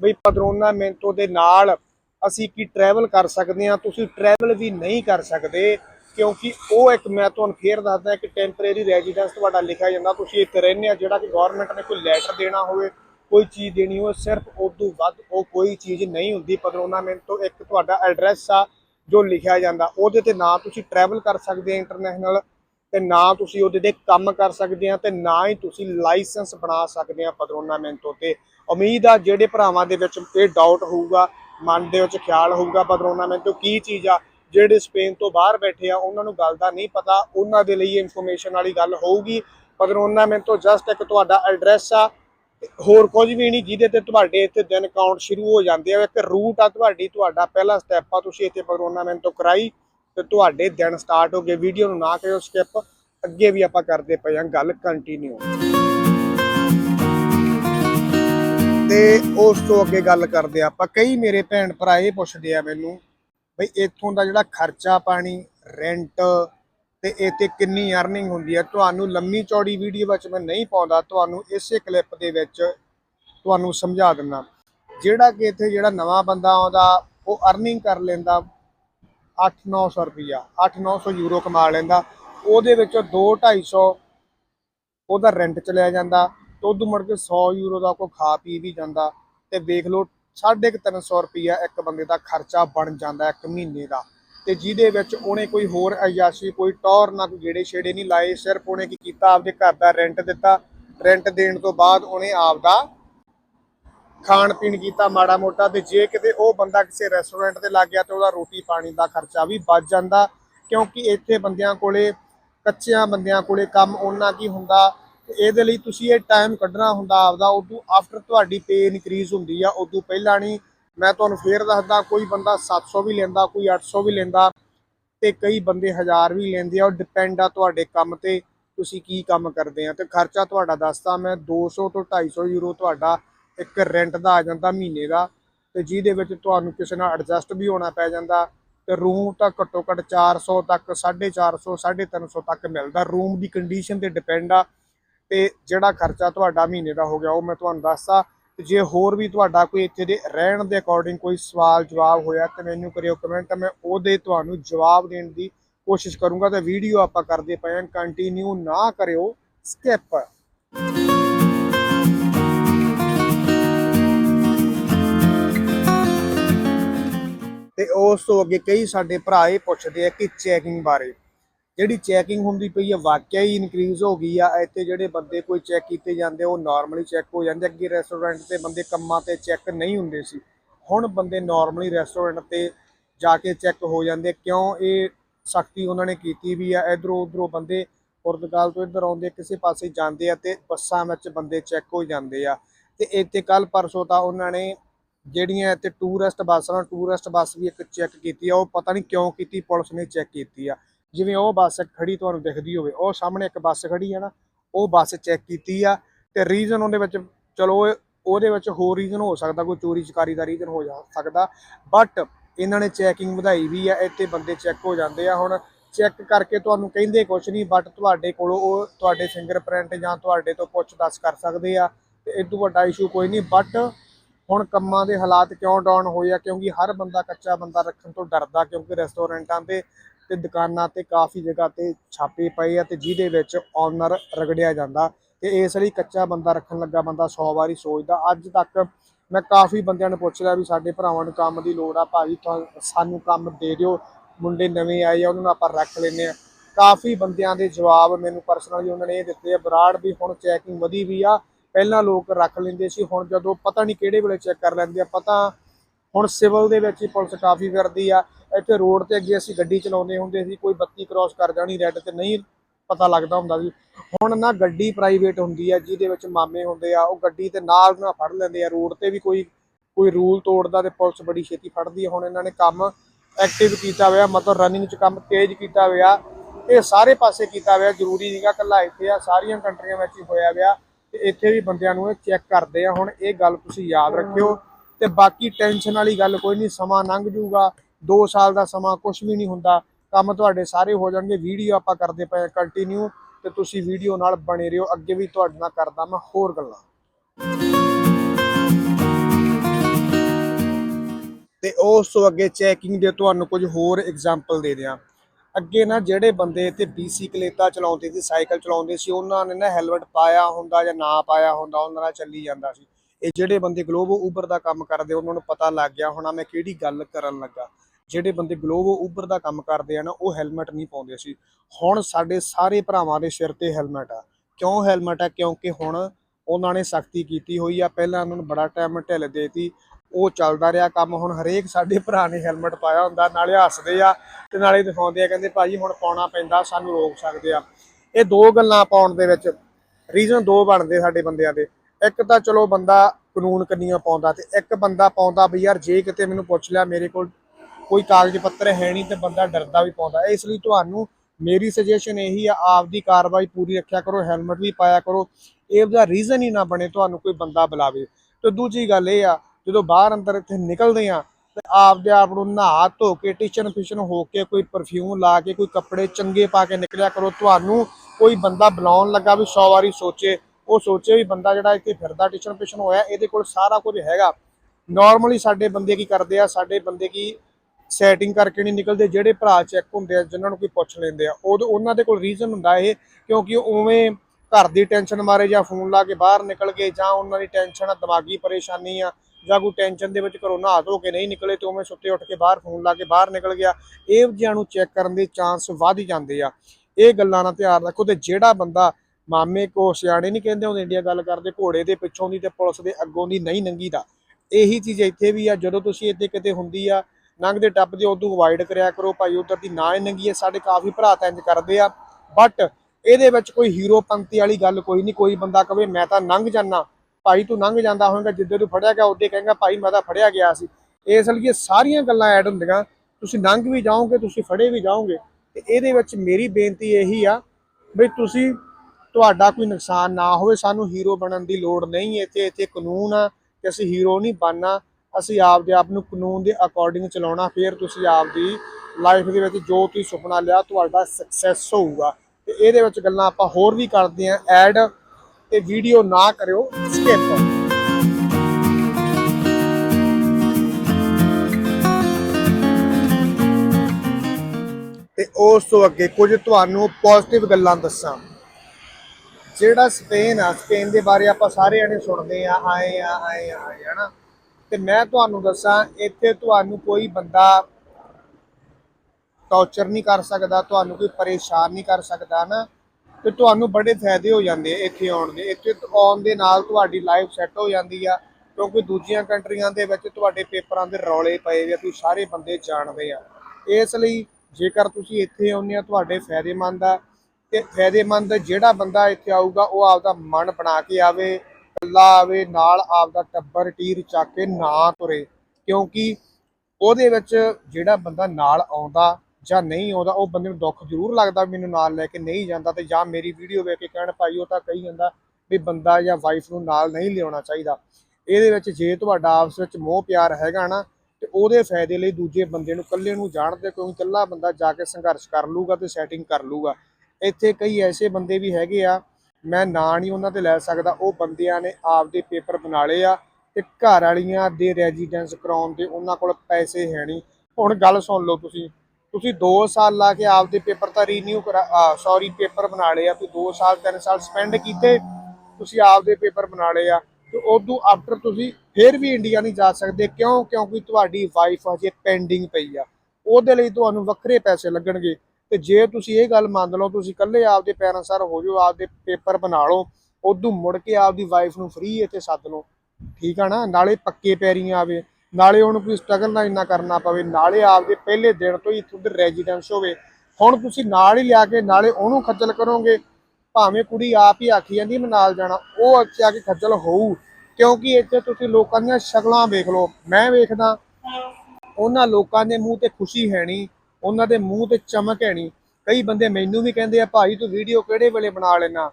ਬਈ ਪਦਰੋਨਾ ਮੈਂਟੋ ਦੇ ਨਾਲ ਅਸੀਂ ਕੀ ਟਰੈਵਲ ਕਰ ਸਕਦੇ ਹਾਂ? ਤੁਸੀਂ ਟਰੈਵਲ ਵੀ ਨਹੀਂ ਕਰ ਸਕਦੇ। ਕਿਉਂਕਿ ਉਹ ਇੱਕ ਮੈਂ ਤੁਹਾਨੂੰ ਫੇਰ ਦੱਸਦਾ ਕਿ ਟੈਂਪਰੇਰੀ ਰੈਜ਼ੀਡੈਂਸ ਤੁਹਾਡਾ ਲਿਖਿਆ ਜਾਂਦਾ, ਤੁਸੀਂ ਇੱਥੇ ਰਹਿੰਦੇ ਆ ਜਿਹੜਾ ਕਿ ਗਵਰਨਮੈਂਟ ਨੇ ਕੋਈ ਲੈਟਰ ਦੇਣਾ ਹੋਵੇ, ਕੋਈ ਚੀਜ਼ ਦੇਣੀ ਹੋਵੇ, ਸਿਰਫ ਉਦੋਂ ਵੱਧ ਉਹ ਕੋਈ ਚੀਜ਼ ਨਹੀਂ ਹੁੰਦੀ ਪਦਰੋਨਾ ਤੋਂ ਇੱਕ ਤੁਹਾਡਾ ਐਡਰੈਸ ਆ ਜੋ ਲਿਖਿਆ ਜਾਂਦਾ, ਉਹਦੇ ਤੇ ਨਾ ਤੁਸੀਂ ਟਰੈਵਲ ਕਰ ਸਕਦੇ ਆ ਇੰਟਰਨੈਸ਼ਨਲ ਤੇ ਨਾ ਤੁਸੀਂ ਉਹਦੇ ਤੇ ਕੰਮ ਕਰ ਸਕਦੇ ਆ ਤੇ ਨਾ ਹੀ ਤੁਸੀਂ ਲਾਇਸੈਂਸ ਬਣਾ ਸਕਦੇ ਆ ਪਦਰੋਨਾ ਮੈਂਟੋ ਤੇ ਉਮੀਦ ਆ ਜਿਹੜੇ ਭਰਾਵਾਂ ਦੇ ਵਿੱਚ ਇਹ ਡਾਊਟ ਹੋਊਗਾ, ਮਨ ਦੇ ਵਿੱਚ ਖਿਆਲ ਹੋਊਗਾ ਪਦਰੋਨਾ ਮੈਂਟੋ ਕੀ ਚੀਜ਼ ਆ ਜਿਹੜੇ ਸਪੇਨ ਤੋਂ ਬਾਹਰ ਬੈਠੇ ਆ, ਉਹਨਾਂ ਨੂੰ ਗੱਲ ਦਾ ਨਹੀਂ ਪਤਾ। ਉਹਨਾਂ ਦੇ ਲਈ ਇਨਫੋਰਮੇਸ਼ਨ ਵਾਲੀ ਗੱਲ ਹੋਊਗੀ। ਪਦਰੋਨਾ ਤੋਂ ਜਸਟ ਇੱਕ ਤੁਹਾਡਾ ਐਡਰੈਸ ਆ। ਹੋਰ ਕੁਝ ਵੀ ਨਹੀਂ, ਜਿਹਦੇ ਤੇ ਤੁਹਾਡੇ ਇੱਥੇ ਦਿਨ ਕਾਊਂਟ ਸ਼ੁਰੂ ਹੋ ਜਾਂਦੇ ਆ। ਇੱਕ ਰੂਟ ਆ ਤੁਹਾਡੀ, ਤੁਹਾਡਾ ਪਹਿਲਾ ਸਟੈਪ ਆ। ਤੁਸੀਂ ਇੱਥੇ ਪਦਰੋਨਾ ਤੋਂ ਕਰਾਈ ਤੇ ਤੁਹਾਡੇ ਦਿਨ ਸਟਾਰਟ ਹੋ ਗਏ। ਵੀਡੀਓ ਨੂੰ ਨਾ ਕਰਿਓ ਸਕਿਪ ਅੱਗੇ ਵੀ ਆਪਾਂ ਕਰਦੇ ਪਏ ਹਾਂ ਗੱਲ ਕੰਟੀਨਿਊ ਤੇ ਉਸ ਤੋਂ ਅੱਗੇ ਗੱਲ ਕਰਦੇ ਆ ਆਪਾਂ। ਕਈ ਮੇਰੇ ਭੈਣ ਭਰਾ ਇਹ ਪੁੱਛਦੇ ਆ ਮੈਨੂੰ ਬਈ ਇੱਥੋਂ ਦਾ ਜਿਹੜਾ ਖਰਚਾ ਪਾਣੀ ਰੈਂਟ ਤੇ ਇੱਥੇ ਕਿੰਨੀ ਅਰਨਿੰਗ ਹੁੰਦੀ ਹੈ, ਤੁਹਾਨੂੰ ਲੰਮੀ ਚੌੜੀ ਵੀਡੀਓ ਵਿੱਚ ਮੈਂ ਨਹੀਂ ਪਾਉਂਦਾ, ਤੁਹਾਨੂੰ ਇਸੇ ਕਲਿੱਪ ਦੇ ਵਿੱਚ ਤੁਹਾਨੂੰ ਸਮਝਾ ਦਿੰਦਾ। ਜਿਹੜਾ ਕਿ ਇੱਥੇ ਜਿਹੜਾ ਨਵਾਂ ਬੰਦਾ ਆਉਂਦਾ, ਉਹ ਅਰਨਿੰਗ ਕਰ ਲੈਂਦਾ 8-900 ਰੁਪਈਆ 8-900 ਯੂਰੋ ਕਮਾ ਲੈਂਦਾ। ਉਹਦੇ ਵਿੱਚੋਂ 2-250 ਉਹਦਾ ਰੈਂਟ ਚਲਿਆ ਜਾਂਦਾ, ਤੇ ਉਦੋਂ ਮੁੜ ਕੇ 100 ਯੂਰੋ ਦਾ ਕੋਈ ਖਾ ਪੀ ਵੀ ਜਾਂਦਾ। ਤੇ ਵੇਖ ਲਓ 350 ਰੁਪਈਆ ਇੱਕ ਬੰਦੇ ਦਾ ਖਰਚਾ ਬਣ ਜਾਂਦਾ ਇੱਕ ਮਹੀਨੇ ਦਾ। ਤੇ ਜਿਹਦੇ ਵਿੱਚ ਉਹਨੇ ਕੋਈ ਹੋਰ ਅਯਾਸ਼ੀ, ਕੋਈ ਟੌਰ ਨਾ ਕੋਈ ਗੇੜੇ ਛੇੜੇ ਨਹੀਂ ਲਾਏ, ਸਿਰਫ ਉਹਨੇ ਕੀ ਕੀਤਾ, ਆਪਦੇ ਘਰ ਦਾ ਰੈਂਟ ਦਿੱਤਾ। ਰੈਂਟ ਦੇਣ ਤੋਂ ਬਾਅਦ ਉਹਨੇ ਆਪਦਾ ਖਾਣ ਪੀਣ ਕੀਤਾ ਮਾੜਾ ਮੋਟਾ ਤੇ ਜੇ ਕਿਤੇ ਉਹ ਬੰਦਾ ਕਿਸੇ ਰੈਸਟੋਰੈਂਟ ਤੇ ਲੱਗ ਗਿਆ ਤੇ ਉਹਦਾ ਰੋਟੀ ਪਾਣੀ ਦਾ ਖਰਚਾ ਵੀ ਬਚ ਜਾਂਦਾ। ਕਿਉਂਕਿ ਇੱਥੇ ਬੰਦਿਆਂ ਕੋਲੇ, ਕੱਚਿਆਂ ਬੰਦਿਆਂ ਕੋਲੇ ਕੰਮ ਉਹਨਾਂ ਕੀ ਹੁੰਦਾ ਤੇ ਇਹਦੇ ਲਈ ਤੁਸੀਂ ਇਹ ਟਾਈਮ ਕੱਢਣਾ ਹੁੰਦਾ ਆਪਦਾ, ਉਦੋਂ ਆਫਟਰ ਤੁਹਾਡੀ ਪੇ ਇਨਕਰੀਜ਼ ਹੁੰਦੀ ਆ, ਉਦੋਂ ਪਹਿਲਾਂ ਨਹੀਂ। ਮੈਂ ਤੁਹਾਨੂੰ ਫੇਰ ਦੱਸਦਾ, ਕੋਈ ਬੰਦਾ 700 ਵੀ ਲੈਂਦਾ, ਕੋਈ 800 ਵੀ ਲੈਂਦਾ ਤੇ ਕਈ ਬੰਦੇ 1000 ਵੀ ਲੈਂਦੇ ਆ, ਉਹ ਡਿਪੈਂਡ ਆ ਤੁਹਾਡੇ ਕੰਮ ਤੇ ਤੁਸੀਂ ਕੀ ਕੰਮ ਕਰਦੇ ਆ। ਤੇ ਖਰਚਾ ਤੁਹਾਡਾ ਦੱਸਦਾ, ਮੈਂ 200 ਤੋਂ 250 ਯੂਰੋ ਤੁਹਾਡਾ ਇੱਕ ਰੈਂਟ ਦਾ ਆ ਜਾਂਦਾ ਮਹੀਨੇ ਦਾ ਤੇ ਜਿਹਦੇ ਵਿੱਚ ਤੁਹਾਨੂੰ ਕਿਸੇ ਨਾਲ ਐਡਜਸਟ ਵੀ ਹੋਣਾ ਪੈ ਜਾਂਦਾ ਤੇ ਰੂਮ ਤਾਂ ਘੱਟੋ ਘੱਟ 400 ਤੱਕ 450 350 ਤੱਕ ਮਿਲਦਾ। ਰੂਮ ਦੀ ਕੰਡੀਸ਼ਨ ਤੇ ਡਿਪੈਂਡ ਆ। ਤੇ ਜਿਹੜਾ ਖਰਚਾ ਤੁਹਾਡਾ ਮਹੀਨੇ ਦਾ ਹੋ ਗਿਆ, ਉਹ ਮੈਂ ਤੁਹਾਨੂੰ ਦੱਸਦਾ। ਤੇ ਜੇ ਹੋਰ ਵੀ ਤੁਹਾਡਾ ਕੋਈ ਇੱਥੇ ਦੇ ਰਹਿਣ ਦੇ ਅਕੋਰਡਿੰਗ ਕੋਈ ਸਵਾਲ ਜਵਾਬ ਹੋਇਆ, ਤਾਂ ਮੈਨੂੰ ਕਰਿਓ ਕਮੈਂਟ ਮੈਂ ਉਹਦੇ ਤੁਹਾਨੂੰ ਜਵਾਬ ਦੇਣ ਦੀ ਕੋਸ਼ਿਸ਼ ਕਰੂੰਗਾ ਤੇ ਵੀਡੀਓ ਆਪਾਂ ਕਰਦੇ ਪਏ ਹਾਂ। ਕੰਟੀਨਿਊ ਨਾ ਕਰਿਓ ਸਕਿਪ ਤੇ ਉਸ ਤੋਂ ਅੱਗੇ ਕਈ ਸਾਡੇ ਭਰਾ ਇਹ ਪੁੱਛਦੇ ਆ ਕਿ ਚੈਕਿੰਗ ਬਾਰੇ। ਜਿਹੜੀ ਚੈਕਿੰਗ ਹੁੰਦੀ ਪਈ ਆ, ਵਾਕਿਆ ਹੀ ਇਨਕਰੀਜ਼ ਹੋ ਗਈ ਆ। ਇੱਥੇ ਜਿਹੜੇ ਬੰਦੇ ਕੋਈ ਚੈੱਕ ਕੀਤੇ ਜਾਂਦੇ ਉਹ ਨਾਰਮਲੀ ਚੈੱਕ ਹੋ ਜਾਂਦੇ ਅੱਗੇ ਰੈਸਟੋਰੈਂਟ ਤੇ ਬੰਦੇ ਕੰਮਾਂ ਤੇ ਚੈੱਕ ਨਹੀਂ ਹੁੰਦੇ ਸੀ। ਹੁਣ ਬੰਦੇ ਨਾਰਮਲੀ ਰੈਸਟੋਰੈਂਟ ਤੇ ਜਾ ਕੇ ਚੈੱਕ ਹੋ ਜਾਂਦੇ ਕਿਉਂ? ਇਹ ਸਖਤੀ ਉਹਨਾਂ ਨੇ ਕੀਤੀ ਵੀ ਆ। ਇਧਰੋਂ ਉਧਰੋਂ ਬੰਦੇ ਪੁਰਤਗਾਲ ਤੋਂ ਇੱਧਰ ਆਉਂਦੇ, ਕਿਸੇ ਪਾਸੇ ਜਾਂਦੇ ਆ ਤੇ ਬੱਸਾਂ ਵਿੱਚ ਬੰਦੇ ਚੈੱਕ ਹੋ ਜਾਂਦੇ ਆ। ਤੇ ਇੱਥੇ ਕੱਲ ਪਰਸੋਂ ਤਾਂ ਉਹਨਾਂ ਨੇ ਜਿਹੜੀਆਂ ਇੱਥੇ ਟੂਰਿਸਟ ਬੱਸਾਂ ਟੂਰਿਸਟ ਬੱਸ ਵੀ ਇੱਕ ਚੈੱਕ ਕੀਤੀ ਆ, ਉਹ ਪਤਾ ਨਹੀਂ ਕਿਉਂ ਕੀਤੀ, ਪੁਲਿਸ ਨੇ ਚੈੱਕ ਕੀਤੀ ਆ। ਜਿਵੇਂ ਉਹ ਬੱਸ ਖੜੀ ਤੁਹਾਨੂੰ ਦਿਖਦੀ ਹੋਵੇ, ਉਹ ਸਾਹਮਣੇ ਇੱਕ ਬੱਸ ਖੜੀ ਹੈ ਨਾ, ਉਹ ਬੱਸ ਚੈੱਕ ਕੀਤੀ ਆ ਤੇ ਰੀਜ਼ਨ ਉਹਦੇ ਵਿੱਚ, ਚਲੋ ਉਹਦੇ ਵਿੱਚ ਹੋਰ ਰੀਜ਼ਨ ਹੋ ਸਕਦਾ, ਕੋਈ ਚੋਰੀ ਚਕਾਰੀ ਦਾ ਰੀਜ਼ਨ ਹੋ ਜਾ ਸਕਦਾ ਬਟ ਇਹਨਾਂ ਨੇ ਚੈਕਿੰਗ ਵਧਾਈ ਵੀ ਆ, ਇੱਥੇ ਬੰਦੇ ਚੈੱਕ ਹੋ ਜਾਂਦੇ ਆ ਹੁਣ ਚੈੱਕ ਕਰਕੇ ਤੁਹਾਨੂੰ ਕਹਿੰਦੇ ਕੁਝ ਨਹੀਂ ਬਟ ਤੁਹਾਡੇ ਕੋਲੋਂ ਉਹ ਤੁਹਾਡੇ ਫਿੰਗਰਪ੍ਰਿੰਟ ਜਾਂ ਤੁਹਾਡੇ ਤੋਂ ਪੁੱਛ ਦੱਸ ਕਰ ਸਕਦੇ ਆ, ਤੇ ਇਹ ਤੋਂ ਵੱਡਾ ਇਸ਼ੂ ਕੋਈ ਨਹੀਂ ਬਟ ਹੁਣ ਕੰਮਾਂ ਦੇ ਹਾਲਾਤ ਕਿਉਂ ਡਾਊਨ ਹੋਏ ਆ, ਕਿਉਂਕਿ ਹਰ ਬੰਦਾ ਕੱਚਾ ਬੰਦਾ ਰੱਖਣ ਤੋਂ ਡਰਦਾ, ਕਿਉਂਕਿ ਰੈਸਟੋਰੈਂਟਾਂ ਤੇ ਤੇ ਦੁਕਾਨਾਂ ਤੇ ਕਾਫੀ ਜਗ੍ਹਾ ਤੇ ਛਾਪੇ ਪਏ ਆ ਤੇ ਜਿਹਦੇ ਵਿੱਚ ਓਨਰ ਰਗੜਿਆ ਜਾਂਦਾ ਤੇ ਇਸ ਲਈ ਕੱਚਾ ਬੰਦਾ ਰੱਖਣ ਲੱਗਾ ਬੰਦਾ 100 ਵਾਰੀ ਸੋਚਦਾ। ਅੱਜ ਤੱਕ ਮੈਂ ਕਾਫੀ ਬੰਦਿਆਂ ਨੂੰ ਪੁੱਛ ਲਿਆ ਵੀ ਸਾਡੇ ਭਰਾਵਾਂ ਨੂੰ ਕੰਮ ਦੀ ਲੋੜ ਆ, ਭਾਜੀ ਤੁਹਾ- ਸਾਨੂੰ ਕੰਮ ਦੇ ਦਿਓ, ਮੁੰਡੇ ਨਵੇਂ ਆਏ ਆ, ਉਹਨਾਂ ਨੂੰ ਆਪਾਂ ਰੱਖ ਲੈਨੇ ਆ। ਕਾਫੀ ਬੰਦਿਆਂ ਦੇ ਜਵਾਬ ਮੈਨੂੰ ਪਰਸਨਲੀ ਉਹਨਾਂ ਨੇ ਇਹ ਦਿੱਤੇ ਆ, ਬਰਾੜ ਵੀ ਹੁਣ ਚੈਕਿੰਗ ਵਧੀ ਵੀ ਆ, ਪਹਿਲਾਂ ਲੋਕ ਰੱਖ ਲੈਂਦੇ ਸੀ, ਹੁਣ ਜਦੋਂ ਪਤਾ ਨਹੀਂ ਕਿਹੜੇ ਵੇਲੇ ਚੈੱਕ ਕਰ ਲੈਂਦੇ ਆ, ਪਤਾ ਹੁਣ ਸਿਵਲ ਦੇ ਵਿੱਚ ਹੀ ਪੁਲਿਸ ਕਾਫੀ ਫਿਰਦੀ ਆ। ਇੱਥੇ ਰੋਡ ਤੇ ਅੱਗੇ ਅਸੀਂ ਗੱਡੀ ਚਲਾਉਂਦੇ ਹੁੰਦੇ ਸੀ, ਕੋਈ ਬੱਤੀ ਕ੍ਰਾਸ ਕਰ ਜਾਣੀ ਰੈੱਡ ਤੇ ਨਹੀਂ ਪਤਾ ਲੱਗਦਾ ਹੁੰਦਾ ਸੀ। ਹੁਣ ਨਾ ਗੱਡੀ ਪ੍ਰਾਈਵੇਟ ਹੁੰਦੀ ਆ, ਜਿਹਦੇ ਵਿੱਚ ਮਾਮੇ ਹੁੰਦੇ ਆ, ਉਹ ਗੱਡੀ ਤੇ ਨਾਲ ਨਾਲ ਫੜ ਲੈਂਦੇ ਆ। ਰੋਡ ਤੇ ਵੀ ਕੋਈ ਕੋਈ ਰੂਲ ਤੋੜਦਾ ਤੇ ਪੁਲਿਸ ਬੜੀ ਛੇਤੀ ਫੜਦੀ ਆ। ਹੁਣ ਇਹਨਾਂ ਨੇ ਕੰਮ ਐਕਟਿਵ ਕੀਤਾ ਹੋਇਆ, ਮਤਲਬ ਰਨਿੰਗ ਚ ਕੰਮ ਤੇਜ਼ ਕੀਤਾ ਹੋਇਆ। ਇਹ ਸਾਰੇ ਪਾਸੇ ਕੀਤਾ ਹੋਇਆ, ਜ਼ਰੂਰੀ ਨਹੀਂਗਾ ਕੱਲਾ ਇੱਥੇ ਆ, ਸਾਰੀਆਂ ਕੰਟਰੀਆਂ ਵਿੱਚ ਹੀ ਹੋਇਆ ਗਿਆ ਤੇ ਇੱਥੇ ਵੀ ਬੰਦਿਆਂ ਨੂੰ ਇਹ ਚੈੱਕ ਕਰਦੇ ਆ। ਹੁਣ ਇਹ ਗੱਲ ਤੁਸੀਂ ਯਾਦ ਰੱਖਿਓ। ਤੇ ਬਾਕੀ ਟੈਨਸ਼ਨ ਵਾਲੀ ਗੱਲ ਕੋਈ ਨਹੀਂ ਸਮਾਂ ਲੰਘ ਜੂਗਾ 2 ਸਾਲ ਦਾ ਸਮਾਂ ਕੁਝ ਵੀ ਨਹੀਂ ਹੁੰਦਾ, ਕੰਮ ਤੁਹਾਡੇ ਸਾਰੇ ਹੋ ਜਾਣਗੇ, ਵੀਡੀਓ ਆਪਾਂ ਕਰਦੇ ਪਏ ਕੰਟੀਨਿਊ ਤੇ ਤੁਸੀਂ ਵੀਡੀਓ ਨਾਲ ਬਣੇ ਰਹੋ, ਅੱਗੇ ਵੀ ਤੁਹਾਡੇ ਨਾਲ ਕਰਦਾ ਮੈਂ ਹੋਰ ਗੱਲਾਂ। ਤੇ ਉਸ ਤੋਂ ਅੱਗੇ ਚੈਕਿੰਗ ਦੇ ਤੁਹਾਨੂੰ ਕੁਝ ਹੋਰ ਐਗਜ਼ਾਮਪਲ ਦੇ ਦਿਆਂ। ਅੱਗੇ ਨਾ ਜਿਹੜੇ ਬੰਦੇ ਇੱਥੇ ਬੀਸੀਕਲੇਟਾ ਚਲਾਉਂਦੇ ਸੀ ਸਾਈਕਲ ਚਲਾਉਂਦੇ ਸੀ, ਉਹਨਾਂ ਨੇ ਨਾ ਹੈਲਮਟ ਪਾਇਆ ਹੁੰਦਾ ਜਾਂ ਨਾ ਪਾਇਆ ਹੁੰਦਾ, ਉਹਨਾਂ ਨਾਲ ਚੱਲੀ ਜਾਂਦਾ ਸੀ। ਇਹ ਜਿਹੜੇ ਬੰਦੇ ਗਲੋਬੋ ਉਬਰ ਦਾ ਕੰਮ ਕਰਦੇ, ਉਹਨਾਂ ਨੂੰ ਪਤਾ ਲੱਗ ਗਿਆ, ਹੋਣਾ ਮੈਂ ਕਿਹੜੀ ਗੱਲ ਕਰਨ ਲੱਗਾ। ਜਿਹੜੇ ਬੰਦੇ ਗਲੋਬੋ ਉਬਰ ਦਾ ਕੰਮ ਕਰਦੇ ਆ ਨਾ, ਉਹ ਹੈਲਮਟ ਨਹੀਂ ਪਾਉਂਦੇ ਸੀ ਹੁਣ ਸਾਡੇ ਸਾਰੇ ਭਰਾਵਾਂ ਦੇ ਸਿਰ ਤੇ ਹੈਲਮਟ ਆ। ਕਿਉਂ ਹੈਲਮਟ ਆ? ਕਿਉਂਕਿ ਹੁਣ ਉਹਨਾਂ ਨੇ ਸਖਤੀ ਕੀਤੀ ਹੋਈ ਆ। ਪਹਿਲਾਂ ਉਹਨਾਂ ਨੂੰ ਬੜਾ ਟਾਈਮ ਢਿੱਲ ਦੇਤੀ। ਉਹ ਚੱਲਦਾ ਰਿਹਾ ਕੰਮ। ਹੁਣ ਹਰੇਕ ਸਾਡੇ ਭਰਾ ਨੇ ਹੈਲਮਟ ਪਾਇਆ ਹੁੰਦਾ। ਨਾਲੇ ਹੱਸਦੇ ਆ ਤੇ ਨਾਲੇ ਦਿਖਾਉਂਦੇ ਆ। ਕਹਿੰਦੇ ਭਾਜੀ ਹੁਣ ਪਾਉਣਾ ਪੈਂਦਾ, ਸਾਨੂੰ ਰੋਕ ਸਕਦੇ ਆ। ਇਹ ਦੋ ਗੱਲਾਂ ਪਾਉਣ ਦੇ ਵਿੱਚ ਰੀਜ਼ਨ ਦੋ ਬਣਦੇ ਸਾਡੇ ਬੰਦਿਆਂ ਦੇ। ਇੱਕ ਤਾਂ ਚਲੋ ਬੰਦਾ ਕਾਨੂੰਨ ਕੰਨੀਆਂ ਪਾਉਂਦਾ ਤੇ ਇੱਕ ਬੰਦਾ ਪਾਉਂਦਾ ਵੀ ਯਾਰ ਜੇ ਕਿਤੇ ਮੈਨੂੰ ਪੁੱਛ ਲਿਆ ਮੇਰੇ ਕੋਲ ਕੋਈ ਕਾਗਜ਼ ਪੱਤਰ ਹੈ ਨਹੀਂ ਤੇ ਬੰਦਾ ਡਰਦਾ ਵੀ ਪਾਉਂਦਾ। ਇਸ ਲਈ ਤੁਹਾਨੂੰ ਮੇਰੀ ਸੁਜੈਸ਼ਨ ਇਹੀ ਆ, ਆਪਦੀ ਕਾਰਵਾਈ ਪੂਰੀ ਰੱਖਿਆ ਕਰੋ ਹੈਲਮਟ ਵੀ ਪਾਇਆ ਕਰੋ। ਇਹ ਦਾ ਰੀਜ਼ਨ ਹੀ ਨਾ ਬਣੇ, ਤੁਹਾਨੂੰ ਕੋਈ ਬੰਦਾ ਬੁਲਾਵੇ। ਤੇ ਦੂਜੀ ਗੱਲ ਇਹ ਆ, ਜਦੋਂ ਬਾਹਰ ਅੰਦਰ ਇੱਥੇ ਨਿਕਲਦੇ ਆ, ਤੇ ਆਪਦੇ ਆਪ ਨੂੰ ਨਹਾ ਧੋ ਕੇ ਟਿਸ਼ਨ ਫਿਸ਼ਨ ਹੋ ਕੇ, ਕੋਈ ਪਰਫਿਊਮ ਲਾ ਕੇ, ਕੋਈ ਕੱਪੜੇ ਚੰਗੇ ਪਾ ਕੇ ਨਿਕਲਿਆ ਕਰੋ, ਤੁਹਾਨੂੰ ਕੋਈ ਬੰਦਾ ਬੁਲਾਉਣ ਲੱਗਾ ਵੀ 100 ਵਾਰੀ ਸੋਚੇ। ਉਹ ਸੋਚੇ ਵੀ ਬੰਦਾ ਜਿਹੜਾ ਇੱਥੇ ਫਿਰਦਾ ਟਿਸ਼ਨ ਫਿਸ਼ਨ ਹੋਇਆ, ਇਹਦੇ ਕੋਲ ਸਾਰਾ ਕੁਝ ਹੈਗਾ। ਨਾਰਮਲੀ ਸਾਡੇ ਬੰਦੇ ਕੀ ਕਰਦੇ ਆ, ਸਾਡੇ ਬੰਦੇ ਕੀ ਸੈਟਿੰਗ ਕਰਕੇ ਨਹੀਂ ਨਿਕਲਦੇ, ਜਿਹੜੇ ਭਰਾ ਚੈੱਕ ਹੁੰਦੇ ਆ, ਜਿਨ੍ਹਾਂ ਨੂੰ ਕੋਈ ਪੁੱਛ ਲੈਂਦੇ ਆ ਉਹ ਉਹਨਾਂ ਦੇ ਕੋਲ ਰੀਜ਼ਨ ਹੁੰਦਾ ਇਹ, ਕਿਉਂਕਿ ਉਵੇਂ ਘਰ ਦੀ ਟੈਨਸ਼ਨ ਮਾਰੇ ਜਾਂ ਫੋਨ ਲਾ ਕੇ ਬਾਹਰ ਨਿਕਲ ਗਏ ਜਾਂ ਉਹਨਾਂ ਦੀ ਟੈਨਸ਼ਨ ਆ, ਦਿਮਾਗੀ ਪਰੇਸ਼ਾਨੀ ਆ, ਜਾਂ ਕੋਈ ਟੈਨਸ਼ਨ ਦੇ ਵਿੱਚ ਘਰੋਂ ਨਹਾ ਧੋ ਕੇ ਨਹੀਂ ਨਿਕਲੇ ਤੇ ਉਵੇਂ ਸੁੱਤੇ ਉੱਠ ਕੇ ਬਾਹਰ ਫੋਨ ਲਾ ਕੇ ਬਾਹਰ ਨਿਕਲ ਗਿਆ, ਇਹ ਜਿਹਾਂ ਨੂੰ ਚੈੱਕ ਕਰਨ ਦੇ ਚਾਂਸ ਵੱਧ ਹੀ ਜਾਂਦੇ ਆ। ਇਹ ਗੱਲਾਂ ਨਾਲ ਧਿਆਨ ਰੱਖੋ ਤੇ ਜਿਹੜਾ ਬੰਦਾ ਮਾਮੇ ਕੋ ਸਿਆਣੇ ਨਹੀਂ ਕਹਿੰਦੇ ਹੁੰਦੇ, ਇੰਡੀਆ ਗੱਲ ਕਰਦੇ, ਘੋੜੇ ਦੇ ਪਿੱਛੋਂ ਦੀ ਤੇ ਪੁਲਿਸ ਦੇ ਅੱਗੋਂ ਦੀ ਨਹੀਂ ਨੰਗੀ ਦਾ ਇਹੀ ਚੀਜ਼ ਇੱਥੇ ਵੀ ਆ, ਜਦੋਂ ਤੁਸੀਂ ਇੱਥੇ ਕਿਤੇ ਹੁੰਦੀ ਆ ਲੰਘਦੇ ਟੱਪਦੇ ਉਦੋਂ ਅਵਾਇਡ ਕਰਿਆ ਕਰੋ। ਭਾਈ ਉਧਰ ਦੀ ਨਾ ਹੀ ਨੰਗੀ ਹੈ, ਸਾਡੇ ਕਾਫੀ ਭਰਾ ਤਾਂ ਇੰਜ ਕਰਦੇ ਆ। ਬਟ ਇਹਦੇ ਵਿੱਚ ਕੋਈ ਹੀਰੋ ਪੰਕਤੀ ਵਾਲੀ ਗੱਲ ਕੋਈ ਨਹੀਂ, ਕੋਈ ਬੰਦਾ ਕਵੇ, ਮੈਂ ਤਾਂ ਲੰਘ ਜਾਣਾ ਭਾਈ ਤੂੰ ਲੰਘ ਜਾਂਦਾ ਹੋਵੇਗਾ ਜਿੱਦੇ ਤੂੰ ਫੜਿਆ ਗਿਆ, ਉਹਦੇ ਕਹੇਗਾ, ਭਾਈ ਮੈਂ ਤਾਂ ਫੜਿਆ ਗਿਆ ਸੀ। ਇਸ ਲਈ ਇਹ ਸਾਰੀਆਂ ਗੱਲਾਂ ਐਡ ਹੁੰਦੀਆਂ। ਤੁਸੀਂ ਲੰਘ ਵੀ ਜਾਓਗੇ, ਤੁਸੀਂ ਫੜੇ ਵੀ ਜਾਓਗੇ। ਤੇ ਇਹਦੇ ਵਿੱਚ ਮੇਰੀ ਬੇਨਤੀ ਇਹੀ ਆ ਵੀ ਤੁਸੀਂ, ਤੁਹਾਡਾ ਕੋਈ ਨੁਕਸਾਨ ਨਾ ਹੋਵੇ, ਸਾਨੂੰ ਹੀਰੋ ਬਣਨ ਦੀ ਲੋੜ ਨਹੀਂ। ਇੱਥੇ ਇੱਥੇ ਕਾਨੂੰਨ ਆ ਕਿ ਅਸੀਂ ਹੀਰੋ ਨਹੀਂ ਬਣਨਾ। ਅਸੀਂ ਆਪਦੇ ਆਪ ਨੂੰ ਕਾਨੂੰਨ ਦੇ ਅਕੋਰਡਿੰਗ ਚਲਾਉਣਾ, ਫਿਰ ਤੁਸੀਂ ਆਪਦੀ ਲਾਈਫ ਦੇ ਵਿੱਚ ਜੋ ਤੁਸੀਂ ਸੁਪਨਾ ਲਿਆ, ਤੁਹਾਡਾ ਸਕਸੈਸ ਹੋਊਗਾ। ਤੇ ਇਹਦੇ ਵਿੱਚ ਗੱਲਾਂ ਆਪਾਂ ਹੋਰ ਵੀ ਕਰਦੇ ਆਂ ਐਡ ਤੇ ਵੀਡੀਓ ਨਾ ਕਰਿਓ ਸਕਿਪ ਤੇ ਉਸ ਤੋਂ ਅੱਗੇ ਕੁਝ ਤੁਹਾਨੂੰ ਪੋਜ਼ਿਟਿਵ ਗੱਲਾਂ ਦੱਸਾਂ। ਜਿਹੜਾ ਸਪੇਨ ਆ, ਸਪੇਨ ਦੇ ਬਾਰੇ ਆਪਾਂ ਸਾਰੇ ਜਣੇ ਸੁਣਦੇ ਆ ਆਏ ਆ ਆਏ ਆ ਆਏ ਤੇ ਮੈਂ ਤੁਹਾਨੂੰ ਦੱਸਾਂ, ਇੱਥੇ ਤੁਹਾਨੂੰ ਕੋਈ ਬੰਦਾ ਟੌਰਚਰ ਨਹੀਂ ਕਰ ਸਕਦਾ, ਤੁਹਾਨੂੰ ਕੋਈ ਪਰੇਸ਼ਾਨ ਨਹੀਂ ਕਰ ਸਕਦਾ ਨਾ ਤੇ ਤੁਹਾਨੂੰ ਬੜੇ ਫਾਇਦੇ ਹੋ ਜਾਂਦੇ ਇੱਥੇ ਆਉਣ ਦੇ। ਇੱਥੇ ਆਉਣ ਦੇ ਨਾਲ ਤੁਹਾਡੀ ਲਾਈਫ ਸੈੱਟ ਹੋ ਜਾਂਦੀ ਆ, ਕਿਉਂਕਿ ਦੂਜੀਆਂ ਕੰਟਰੀਆਂ ਦੇ ਵਿੱਚ ਤੁਹਾਡੇ ਪੇਪਰਾਂ ਦੇ ਰੌਲੇ ਪਏ ਵੀ ਤੁਸੀਂ ਸਾਰੇ ਬੰਦੇ ਜਾਣਦੇ ਆ। ਇਸ ਲਈ ਜੇਕਰ ਤੁਸੀਂ ਇੱਥੇ ਆਉਂਦੇ ਆ, ਤੁਹਾਡੇ ਫਾਇਦੇਮੰਦ ਆ, ਤੇ ਫਾਇਦੇਮੰਦ ਜਿਹੜਾ ਬੰਦਾ ਇੱਥੇ ਆਊਗਾ, ਉਹ ਆਪਦਾ ਮਨ ਬਣਾ ਕੇ ਆਵੇ ਇਕੱਲਾ ਆਵੇ, ਨਾਲ ਆਪਦਾ ਟੱਬਰ, ਟੀਰ ਚੱਕ ਕੇ ਨਾ ਤੁਰੇ। ਕਿਉਂਕਿ ਉਹਦੇ ਵਿੱਚ ਜਿਹੜਾ ਬੰਦਾ ਨਾਲ ਆਉਂਦਾ ਜਾਂ ਨਹੀਂ ਆਉਂਦਾ, ਉਹ ਬੰਦੇ ਨੂੰ ਦੁੱਖ ਜ਼ਰੂਰ ਲੱਗਦਾ ਵੀ ਮੈਨੂੰ ਨਾਲ ਲੈ ਕੇ ਨਹੀਂ ਜਾਂਦਾ ਤੇ ਜਾਂ ਮੇਰੀ ਵੀਡੀਓ ਵੇਖ ਕੇ ਕਹਿਣ ਭਾਈ ਉਹ ਤਾਂ ਕਹੀ ਜਾਂਦਾ ਵੀ ਬੰਦਾ ਜਾਂ ਵਾਈਫ ਨੂੰ ਨਾਲ ਨਹੀਂ ਲਿਆਉਣਾ ਚਾਹੀਦਾ। ਇਹਦੇ ਵਿੱਚ ਜੇ ਤੁਹਾਡਾ ਆਪਸ ਵਿੱਚ ਮੋਹ ਪਿਆਰ ਹੈਗਾ ਨਾ, ਤੇ ਉਹਦੇ ਫਾਇਦੇ ਲਈ ਦੂਜੇ ਬੰਦੇ ਨੂੰ ਇਕੱਲੇ ਨੂੰ ਜਾਣਦੇ ਕਿਉਂਕਿ ਇਕੱਲਾ ਬੰਦਾ ਜਾ ਕੇ ਸੰਘਰਸ਼ ਕਰ ਲੂਗਾ ਤੇ ਸੈਟਿੰਗ ਕਰ ਲੂਗਾ ਇੱਥੇ ਕਈ ਐਸੇ ਬੰਦੇ ਵੀ ਹੈਗੇ ਆ ਮੈਂ ਨਾਂ ਨਹੀਂ ਉਹਨਾਂ ਤੇ ਲੈ ਸਕਦਾ। ਉਹ ਬੰਦਿਆਂ ਨੇ ਆਪਦੇ ਪੇਪਰ ਬਣਾ ਲਏ ਆ ਤੇ ਘਰ ਵਾਲੀਆਂ ਦੇ ਰੈਜ਼ੀਡੈਂਸ ਕਰਾਉਣ ਦੇ ਉਹਨਾਂ ਕੋਲ ਪੈਸੇ ਹੈ ਨਹੀਂ। ਹੁਣ ਗੱਲ ਸੁਣ ਲਓ ਤੁਸੀਂ। ਤੁਸੀਂ 2 ਸਾਲ ਲਾ ਕੇ ਆਪਦੇ ਪੇਪਰ ਤਾਂ ਰੀਨਿਊ ਕਰਾ ਸੌਰੀ ਪੇਪਰ ਬਣਾ ਲਏ ਆ। ਤੁਸੀਂ 2 ਸਾਲ 3 ਸਾਲ ਸਪੈਂਡ ਕੀਤੇ। ਤੁਸੀਂ ਆਪਦੇ ਪੇਪਰ ਬਣਾ ਲਏ ਆ। ਤੇ ਉਦੋਂ ਆਫਟਰ ਤੁਸੀਂ ਫਿਰ ਵੀ ਇੰਡੀਆ ਨਹੀਂ ਜਾ ਸਕਦੇ। ਕਿਉਂ? ਕਿਉਂਕਿ ਤੁਹਾਡੀ ਵਾਈਫ ਹਜੇ ਪੈਂਡਿੰਗ ਪਈ ਆ। ਉਹਦੇ ਲਈ ਤੁਹਾਨੂੰ ਵੱਖਰੇ ਪੈਸੇ ਲੱਗਣਗੇ। ਤੇ ਜੇ ਤੁਸੀਂ ਇਹ ਗੱਲ ਮੰਨ ਲਓ, ਤੁਸੀਂ ਇਕੱਲੇ ਆਪਦੇ ਪੈਰਾਂ ਸਰ ਹੋ ਜਾਓ ਆਪਦੇ ਪੇਪਰ ਬਣਾ ਲਓ, ਉਦੋਂ ਮੁੜ ਕੇ ਆਪਦੀ ਵਾਈਫ ਨੂੰ ਫ੍ਰੀ ਇੱਥੇ ਸੱਦ ਲਓ। ਠੀਕ ਆ ਨਾ? ਨਾਲੇ ਪੱਕੇ ਪੈਰੀਂ ਆਵੇ, ਨਾਲੇ ਉਹਨੂੰ ਕੋਈ ਸਟਰਗਲ ਨਾ ਇੰਨਾ ਕਰਨਾ ਪਵੇ, ਨਾਲੇ ਆਪਦੇ ਪਹਿਲੇ ਦਿਨ ਤੋਂ ਹੀ ਇੱਥੇ ਉਧਰ ਰੈਜ਼ੀਡੈਂਸ ਹੋਵੇ। ਹੁਣ ਤੁਸੀਂ ਨਾਲ ਹੀ ਲਿਆ ਕੇ ਨਾਲੇ ਉਹਨੂੰ ਖੱਜਲ ਕਰੋਗੇ। ਭਾਵੇਂ ਕੁੜੀ ਆਪ ਹੀ ਆਖੀ ਜਾਂਦੀ ਮੈਂ ਨਾਲ ਜਾਣਾ, ਉਹ ਅੱਗੇ ਆ ਕੇ ਖੱਜਲ ਹੋਊ। ਕਿਉਂਕਿ ਇੱਥੇ ਤੁਸੀਂ ਲੋਕਾਂ ਦੀਆਂ ਸ਼ਕਲਾਂ ਵੇਖ ਲਓ। ਮੈਂ ਵੇਖਦਾ, ਉਹਨਾਂ ਲੋਕਾਂ ਦੇ ਮੂੰਹ ਤੇ ਖੁਸ਼ੀ ਹੈ ਨਹੀਂ। ਉਹਨਾਂ ਦੇ ਮੂੰਹ ਤੇ ਚਮਕ ਹੈ ਨਹੀਂ ਕਈ ਬੰਦੇ ਮੈਨੂੰ ਵੀ ਕਹਿੰਦੇ ਆ, ਭਾਈ ਤੂੰ ਵੀਡੀਓ ਕਿਹੜੇ ਵੇਲੇ ਬਣਾ ਲੈਣਾ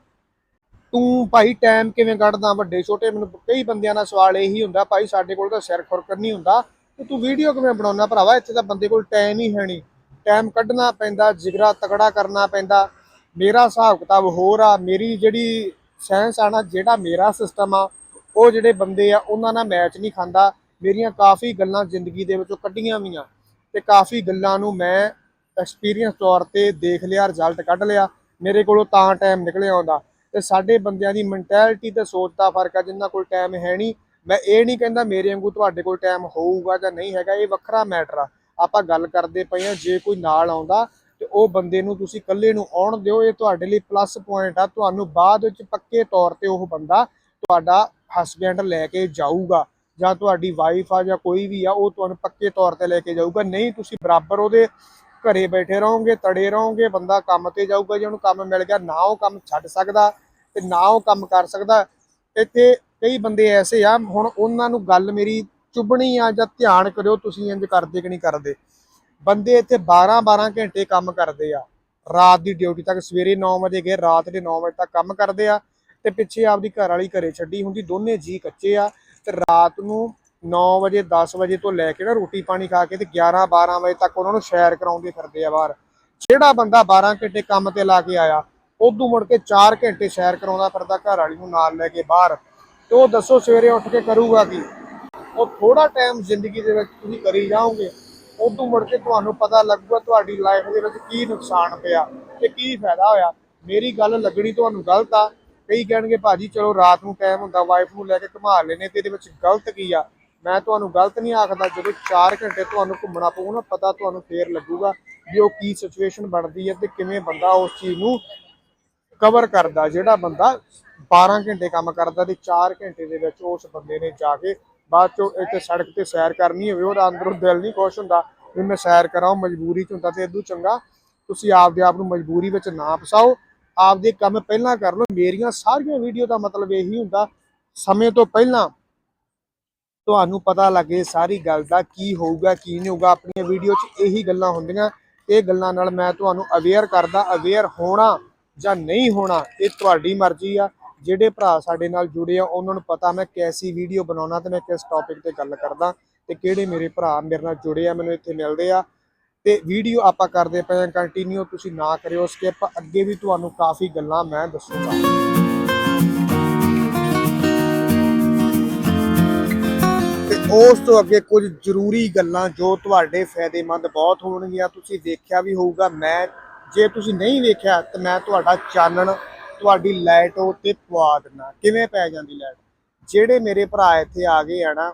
ਤੂੰ ਭਾਈ ਟਾਈਮ ਕਿਵੇਂ ਕੱਢਦਾ? ਵੱਡੇ ਛੋਟੇ ਮੈਨੂੰ ਕਈ ਬੰਦਿਆਂ ਦਾ ਸਵਾਲ ਇਹੀ ਹੁੰਦਾ, ਭਾਈ ਸਾਡੇ ਕੋਲ ਤਾਂ ਸਿਰ ਖੁਰਕਰ ਨਹੀਂ ਹੁੰਦਾ। ਤੇ ਤੂੰ ਵੀਡੀਓ ਕਿਵੇਂ ਬਣਾਉਣਾ ਭਰਾਵਾ? ਇੱਥੇ ਤਾਂ ਬੰਦੇ ਕੋਲ ਟਾਈਮ ਹੀ ਹੈ ਨਹੀਂ ਟਾਈਮ ਕੱਢਣਾ ਪੈਂਦਾ, ਜਿਗਰਾ ਤਕੜਾ ਕਰਨਾ ਪੈਂਦਾ। ਮੇਰਾ ਹਿਸਾਬ ਕਿਤਾਬ ਹੋਰ ਆ, ਮੇਰੀ ਜਿਹੜੀ ਸਾਇੰਸ ਆ ਨਾ, ਜਿਹੜਾ ਮੇਰਾ ਸਿਸਟਮ ਆ, ਉਹ ਜਿਹੜੇ ਬੰਦੇ ਆ, ਉਹਨਾਂ ਨਾਲ ਮੈਚ ਨਹੀਂ ਖਾਂਦਾ। ਮੇਰੀਆਂ ਕਾਫੀ ਗੱਲਾਂ ਜ਼ਿੰਦਗੀ ਦੇ ਵਿੱਚੋਂ ਕੱਢੀਆਂ ਵੀਆਂ ਤੇ ਕਾਫੀ ਗੱਲਾਂ ਨੂੰ ਮੈਂ ਐਕਸਪੀਰੀਅੰਸ ਤੌਰ ਤੇ ਦੇਖ ਲਿਆ ਰਿਜ਼ਲਟ ਕੱਢ ਲਿਆ। ਮੇਰੇ ਕੋਲੋਂ ਤਾਂ ਟਾਈਮ ਨਿਕਲਿਆ ਆਉਂਦਾ। ਤੇ ਸਾਡੇ ਬੰਦਿਆਂ ਦੀ ਮੈਂਟੈਲਿਟੀ ਤੇ ਸੋਚ ਦਾ ਫ਼ਰਕ ਆ ਜਿਨ੍ਹਾਂ ਕੋਲ ਟਾਈਮ ਹੈ ਨਹੀਂ। ਮੈਂ ਇਹ ਨਹੀਂ ਕਹਿੰਦਾ ਮੇਰੇ ਵਾਂਗੂ ਤੁਹਾਡੇ ਕੋਲ ਟਾਈਮ ਹੋਊਗਾ ਜਾਂ ਨਹੀਂ ਹੈਗਾ, ਇਹ ਵੱਖਰਾ ਮੈਟਰ ਆ। ਆਪਾਂ ਗੱਲ ਕਰਦੇ ਪਏ ਆ ਜੇ ਕੋਈ ਨਾਲ ਆਉਂਦਾ, ਤੇ ਉਹ ਬੰਦੇ ਨੂੰ ਤੁਸੀਂ ਇਕੱਲੇ ਨੂੰ ਆਉਣ ਦਿਓ, ਇਹ ਤੁਹਾਡੇ ਲਈ ਪਲੱਸ ਪੁਆਇੰਟ ਆ। ਤੁਹਾਨੂੰ ਬਾਅਦ ਵਿੱਚ ਪੱਕੇ ਤੌਰ ਤੇ ਉਹ ਬੰਦਾ ਤੁਹਾਡਾ ਹਸਬੈਂਡ ਲੈ ਕੇ ਜਾਊਗਾ। ਜਾਂ ਤੁਹਾਡੀ ਵਾਈਫ ਆ ਜਾਂ ਕੋਈ ਵੀ ਆ, ਉਹ ਤੁਹਾਨੂੰ ਪੱਕੇ ਤੌਰ ਤੇ ਲੈ ਕੇ ਜਾਊਗਾ। ਨਹੀਂ, ਤੁਸੀਂ ਬਰਾਬਰ ਉਹਦੇ ਘਰੇ ਬੈਠੇ ਰਹੋਗੇ, ਤੜੇ ਰਹੋਗੇ, ਬੰਦਾ ਕੰਮ ਤੇ ਜਾਊਗਾ ਜੇ ਉਹਨੂੰ ਕੰਮ ਮਿਲ ਗਿਆ, ਨਾ ਉਹ ਕੰਮ ਛੱਡ ਸਕਦਾ ਤੇ ਨਾ ਉਹ ਕੰਮ ਕਰ ਸਕਦਾ। ਇੱਥੇ ਕਈ ਬੰਦੇ ਐਸੇ ਆ, ਹੁਣ ਉਹਨਾਂ ਨੂੰ ਗੱਲ ਮੇਰੀ ਚੁੱਭਣੀ ਆ ਜਾਂ ਧਿਆਨ ਕਰਿਓ, ਤੁਸੀਂ ਇੰਜ ਕਰਦੇ ਕਿ ਨਹੀਂ ਕਰਦੇ। ਬੰਦੇ ਇੱਥੇ 12 12 ਘੰਟੇ ਕੰਮ ਕਰਦੇ ਆ। ਰਾਤ ਦੀ ਡਿਊਟੀ ਤੱਕ ਸਵੇਰੇ 9 ਵਜੇ ਗਏ, ਰਾਤ ਦੇ 9 ਵਜੇ ਤੱਕ ਕੰਮ ਕਰਦੇ ਆ ਤੇ ਪਿੱਛੇ ਆਪਦੀ ਘਰ ਵਾਲੀ ਘਰੇ ਛੱਡੀ ਹੁੰਦੀ, ਦੋਨੇ ਜੀ ਕੱਚੇ ਆ। ਤੇ ਰਾਤ ਨੂੰ 9 ਵਜੇ 10 ਵਜੇ ਤੋਂ ਲੈ ਕੇ ਨਾ ਰੋਟੀ ਪਾਣੀ ਖਾ ਕੇ ਤੇ 11 12 ਵਜੇ ਤੱਕ ਉਹਨਾਂ ਨੂੰ ਸੈਰ ਕਰਾਉਂਦੇ ਫਿਰਦੇ ਆ ਬਾਹਰ। ਜਿਹੜਾ ਬੰਦਾ 12 ਘੰਟੇ ਕੰਮ ਤੇ ਲਾ ਕੇ ਆਇਆ, ਉਦੋਂ ਮੁੜ ਕੇ 4 ਘੰਟੇ ਸੈਰ ਕਰਾਉਂਦਾ ਫਿਰਦਾ ਘਰ ਵਾਲੀ ਨੂੰ ਨਾਲ ਲੈ ਕੇ ਬਾਹਰ। ਤੇ ਉਹ ਦੱਸੋ ਸਵੇਰੇ ਉੱਠ ਕੇ ਕਰੂਗਾ ਕੀ? ਉਹ ਥੋੜਾ ਟਾਈਮ ਜ਼ਿੰਦਗੀ ਦੇ ਵਿੱਚ ਤੁਸੀਂ ਕਰੀ ਜਾਓਗੇ, ਉਦੋਂ ਮੁੜ ਕੇ ਤੁਹਾਨੂੰ ਪਤਾ ਲੱਗੂਗਾ ਤੁਹਾਡੀ ਲਾਈਫ ਦੇ ਵਿੱਚ ਕੀ ਨੁਕਸਾਨ ਪਿਆ ਤੇ ਕੀ ਫਾਇਦਾ ਹੋਇਆ। ਮੇਰੀ ਗੱਲ ਲੱਗਣੀ ਤੁਹਾਨੂੰ ਗਲਤ ਆ ਕਈ ਕਹਿਣਗੇ ਭਾਜੀ ਚਲੋ ਰਾਤ ਨੂੰ ਟਾਈਮ ਹੁੰਦਾ ਵਾਈਫ ਨੂੰ ਲੈ ਕੇ ਘੁਮਾ ਲੈਨੇ ਤੇ ਇਹਦੇ ਵਿੱਚ ਗਲਤ ਕੀ ਆ? ਮੈਂ ਤੁਹਾਨੂੰ ਗਲਤ ਨਹੀਂ ਆਖਦਾ, ਜਦੋਂ 4 ਘੰਟੇ ਤੁਹਾਨੂੰ ਘੁੰਮਣਾ ਪਊ ਨਾ, ਪਤਾ ਤੁਹਾਨੂੰ ਫੇਰ ਲੱਗੂਗਾ ਵੀ ਉਹ ਕੀ ਸਿਚੁਏਸ਼ਨ ਬਣਦੀ ਹੈ ਤੇ ਕਿਵੇਂ ਬੰਦਾ ਉਸ ਚੀਜ਼ ਨੂੰ ਕਵਰ ਕਰਦਾ। ਜਿਹੜਾ ਬੰਦਾ 12 ਘੰਟੇ ਕੰਮ ਕਰਦਾ ਤੇ 4 ਘੰਟੇ ਦੇ ਵਿੱਚ ਉਸ ਬੰਦੇ ਨੇ ਜਾ ਕੇ ਬਾਅਦ ਚੋਂ ਇੱਥੇ ਸੜਕ ਤੇ ਸੈਰ ਕਰਨੀ ਹੋਵੇ, ਉਹਦਾ ਅੰਦਰੋਂ ਦਿਲ ਨਹੀਂ ਖੁਸ਼ ਹੁੰਦਾ ਵੀ ਮੈਂ ਸੈਰ ਕਰਾਂ ਮਜਬੂਰੀ ਚ ਹੁੰਦਾ ਤੇ ਇਦੋਂ ਚੰਗਾ ਤੁਸੀਂ ਆਪਦੇ ਆਪ ਨੂੰ ਮਜਬੂਰੀ ਵਿੱਚ ਨਾ ਫਸਾਓ। ਆਪਦੇ ਕੰਮ ਪਹਿਲਾਂ ਕਰ ਲਓ। ਮੇਰੀਆਂ ਸਾਰੀਆਂ ਵੀਡੀਓ ਦਾ ਮਤਲਬ ਇਹੀ ਹੁੰਦਾ, ਸਮੇਂ ਤੋਂ ਪਹਿਲਾਂ ਤੁਹਾਨੂੰ ਪਤਾ ਲੱਗੇ ਸਾਰੀ ਗੱਲ ਦਾ ਕੀ ਹੋਊਗਾ, ਕੀ ਨਹੀਂ ਹੋਊਗਾ। ਆਪਣੀਆਂ ਵੀਡੀਓ 'ਚ ਇਹੀ ਗੱਲਾਂ ਹੁੰਦੀਆਂ। ਇਹ ਗੱਲਾਂ ਨਾਲ ਮੈਂ ਤੁਹਾਨੂੰ ਅਵੇਅਰ ਕਰਦਾ ਅਵੇਅਰ ਹੋਣਾ ਜਾਂ ਨਹੀਂ ਹੋਣਾ, ਇਹ ਤੁਹਾਡੀ ਮਰਜ਼ੀ ਆ। ਜਿਹੜੇ ਭਰਾ ਸਾਡੇ ਨਾਲ ਜੁੜੇ ਆ, ਉਹਨਾਂ ਨੂੰ ਪਤਾ ਮੈਂ ਕੈਸੀ ਵੀਡੀਓ ਬਣਾਉਣਾ ਤੇ ਮੈਂ ਕਿਸ ਟੌਪਿਕ ਤੇ ਗੱਲ ਕਰਦਾ ਤੇ ਕਿਹੜੇ ਮੇਰੇ ਭਰਾ ਮੇਰੇ ਨਾਲ ਜੁੜੇ ਆ, ਮੈਨੂੰ ਇੱਥੇ ਮਿਲਦੇ ਆ। ਤੇ ਵੀਡੀਓ ਆਪਾਂ ਕਰਦੇ ਪਏ ਹਾਂ ਕੰਟੀਨਿਊ ਤੁਸੀਂ ਨਾ ਕਰਿਓ ਸਕਿਪ ਅੱਗੇ ਵੀ ਤੁਹਾਨੂੰ ਕਾਫੀ ਗੱਲਾਂ ਮੈਂ ਦੱਸੂਗਾ। ਤੇ ਉਸ ਤੋਂ ਅੱਗੇ ਕੁਝ ਜ਼ਰੂਰੀ ਗੱਲਾਂ ਜੋ ਤੁਹਾਡੇ ਫਾਇਦੇਮੰਦ ਬਹੁਤ ਹੋਣਗੀਆਂ, ਤੁਸੀਂ ਦੇਖਿਆ ਵੀ ਹੋਊਗਾ। ਮੈਂ, ਜੇ ਤੁਸੀਂ ਨਹੀਂ ਵੇਖਿਆ, ਤਾਂ ਮੈਂ ਤੁਹਾਡਾ ਚਾਨਣ, ਤੁਹਾਡੀ ਲਾਈਟ ਤੇ ਪਵਾ ਦਿੰਦਾ। ਕਿਵੇਂ ਪੈ ਜਾਂਦੀ ਲਾਈਟ? ਜਿਹੜੇ ਮੇਰੇ ਭਰਾ ਇੱਥੇ ਆ ਗਏ ਆ ਨਾ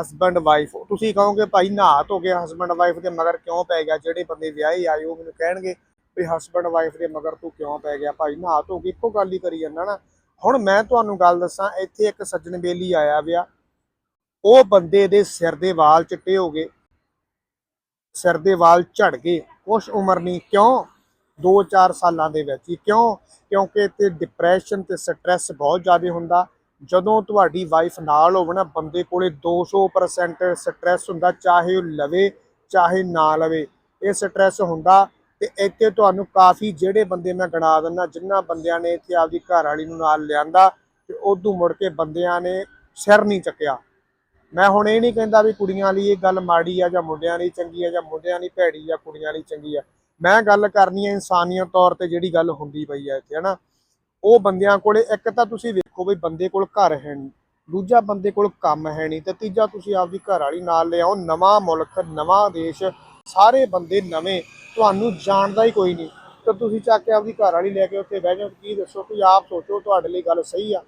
ਹਸਬੰਡ ਵਾਈਫ ਤੁਸੀਂ ਕਹੋਗੇ, ਭਾਈ, ਨਹਾ ਧੋ ਕੇ ਹਸਬੰਡ ਵਾਈਫ ਦੇ ਮਗਰ ਕਿਉਂ ਪੈ ਗਿਆ? ਜਿਹੜੇ ਬੰਦੇ ਵਿਆਹੇ ਆਏ ਉਹ ਮੈਨੂੰ ਕਹਿਣਗੇ ਵੀ ਹਸਬੰਡ ਵਾਈਫ ਦੇ ਮਗਰ ਤੂੰ ਕਿਉਂ ਪੈ ਗਿਆ? ਭਾਈ, ਨਹਾ ਧੋ ਕੇ ਇੱਕੋ ਗੱਲ ਹੀ ਕਰੀ ਜਾਂਦਾ ਨਾ। ਹੁਣ ਮੈਂ ਤੁਹਾਨੂੰ ਗੱਲ ਦੱਸਾਂ, ਇੱਥੇ ਇੱਕ ਸੱਜਣ ਬੇਲੀ ਆਇਆ ਵਿਆ। ਉਹ ਬੰਦੇ ਦੇ ਸਿਰ ਦੇ ਵਾਲ ਚਿੱਟੇ ਹੋ ਗਏ। ਸਿਰ ਦੇ ਵਾਲ ਝੜ ਗਏ। ਕੁਛ ਉਮਰ ਨਹੀਂ, ਕਿਉਂ? 2-4 ਸਾਲਾਂ ਦੇ ਵਿੱਚ ਹੀ। ਕਿਉਂ? ਕਿਉਂਕਿ ਇੱਥੇ ਡਿਪਰੈਸ਼ਨ ਤੇ ਸਟ੍ਰੈਸ ਬਹੁਤ ਜ਼ਿਆਦਾ ਹੁੰਦਾ। ਜਦੋਂ ਤੁਹਾਡੀ ਵਾਈਫ ਨਾਲ ਹੋਵੇ ਨਾ, ਬੰਦੇ ਕੋਲੇ 200% ਸਟ੍ਰੈਸ ਹੁੰਦਾ, ਚਾਹੇ ਉਹ ਲਵੇ, ਚਾਹੇ ਨਾ ਲਵੇ। ਇਹ ਸਟ੍ਰੈਸ ਹੁੰਦਾ ਤੇ ਇੱਥੇ ਤੁਹਾਨੂੰ ਕਾਫੀ ਜਿਹੜੇ ਬੰਦੇ ਮੈਂ ਗਣਾ ਦਿੰਦਾ ਜਿਨ੍ਹਾਂ ਬੰਦਿਆਂ ਨੇ ਇੱਥੇ ਆਪਦੀ ਘਰ ਵਾਲੀ ਨੂੰ ਨਾਲ ਲਿਆਂਦਾ ਤੇ ਉਦੋਂ ਮੁੜ ਕੇ ਬੰਦਿਆਂ ਨੇ ਸਿਰ ਨਹੀਂ ਚੱਕਿਆ। ਮੈਂ ਹੁਣ ਇਹ ਨਹੀਂ ਕਹਿੰਦਾ ਵੀ ਕੁੜੀਆਂ ਲਈ ਇਹ ਗੱਲ ਮਾੜੀ ਆ ਜਾਂ ਮੁੰਡਿਆਂ ਲਈ ਚੰਗੀ ਆ ਜਾਂ ਮੁੰਡਿਆਂ ਲਈ ਭੈੜੀ ਆ, ਕੁੜੀਆਂ ਲਈ ਚੰਗੀ ਆ। ਮੈਂ ਗੱਲ ਕਰਨੀ ਆ ਇਨਸਾਨੀਅਤ ਤੌਰ ਤੇ ਜਿਹੜੀ ਗੱਲ ਹੁੰਦੀ ਪਈ ਆ ਇੱਥੇ, ਹਨਾ? ਉਹ ਬੰਦਿਆਂ ਕੋਲੇ, ਇੱਕ ਤਾਂ ਤੁਸੀਂ ਵੇਖੋ ਵੀ ਬੰਦੇ ਕੋਲ ਘਰ ਹੈ ਨਹੀਂ, ਦੂਜਾ ਬੰਦੇ ਕੋਲ ਕੰਮ ਹੈ ਨਹੀਂ ਤੇ ਤੀਜਾ ਤੁਸੀਂ ਆਪਦੀ ਘਰ ਵਾਲੀ ਨਾਲ ਲਿਆਓ ਨਵਾਂ ਮੁਲਕ, ਨਵਾਂ ਦੇਸ਼, ਸਾਰੇ ਬੰਦੇ ਨਵੇਂ, ਤੁਹਾਨੂੰ ਜਾਣਦਾ ਹੀ ਕੋਈ ਨਹੀਂ। ਤੇ ਤੁਸੀਂ ਚੱਕ ਕੇ ਆਪਦੀ ਘਰ ਵਾਲੀ ਲੈ ਕੇ ਉੱਥੇ ਬਹਿ ਜਾਓ, ਕੀ ਦੱਸੋ ਕਿ ਆਪ ਸੋਚੋ ਤੁਹਾਡੇ ਲਈ ਗੱਲ ਸਹੀ ਆ।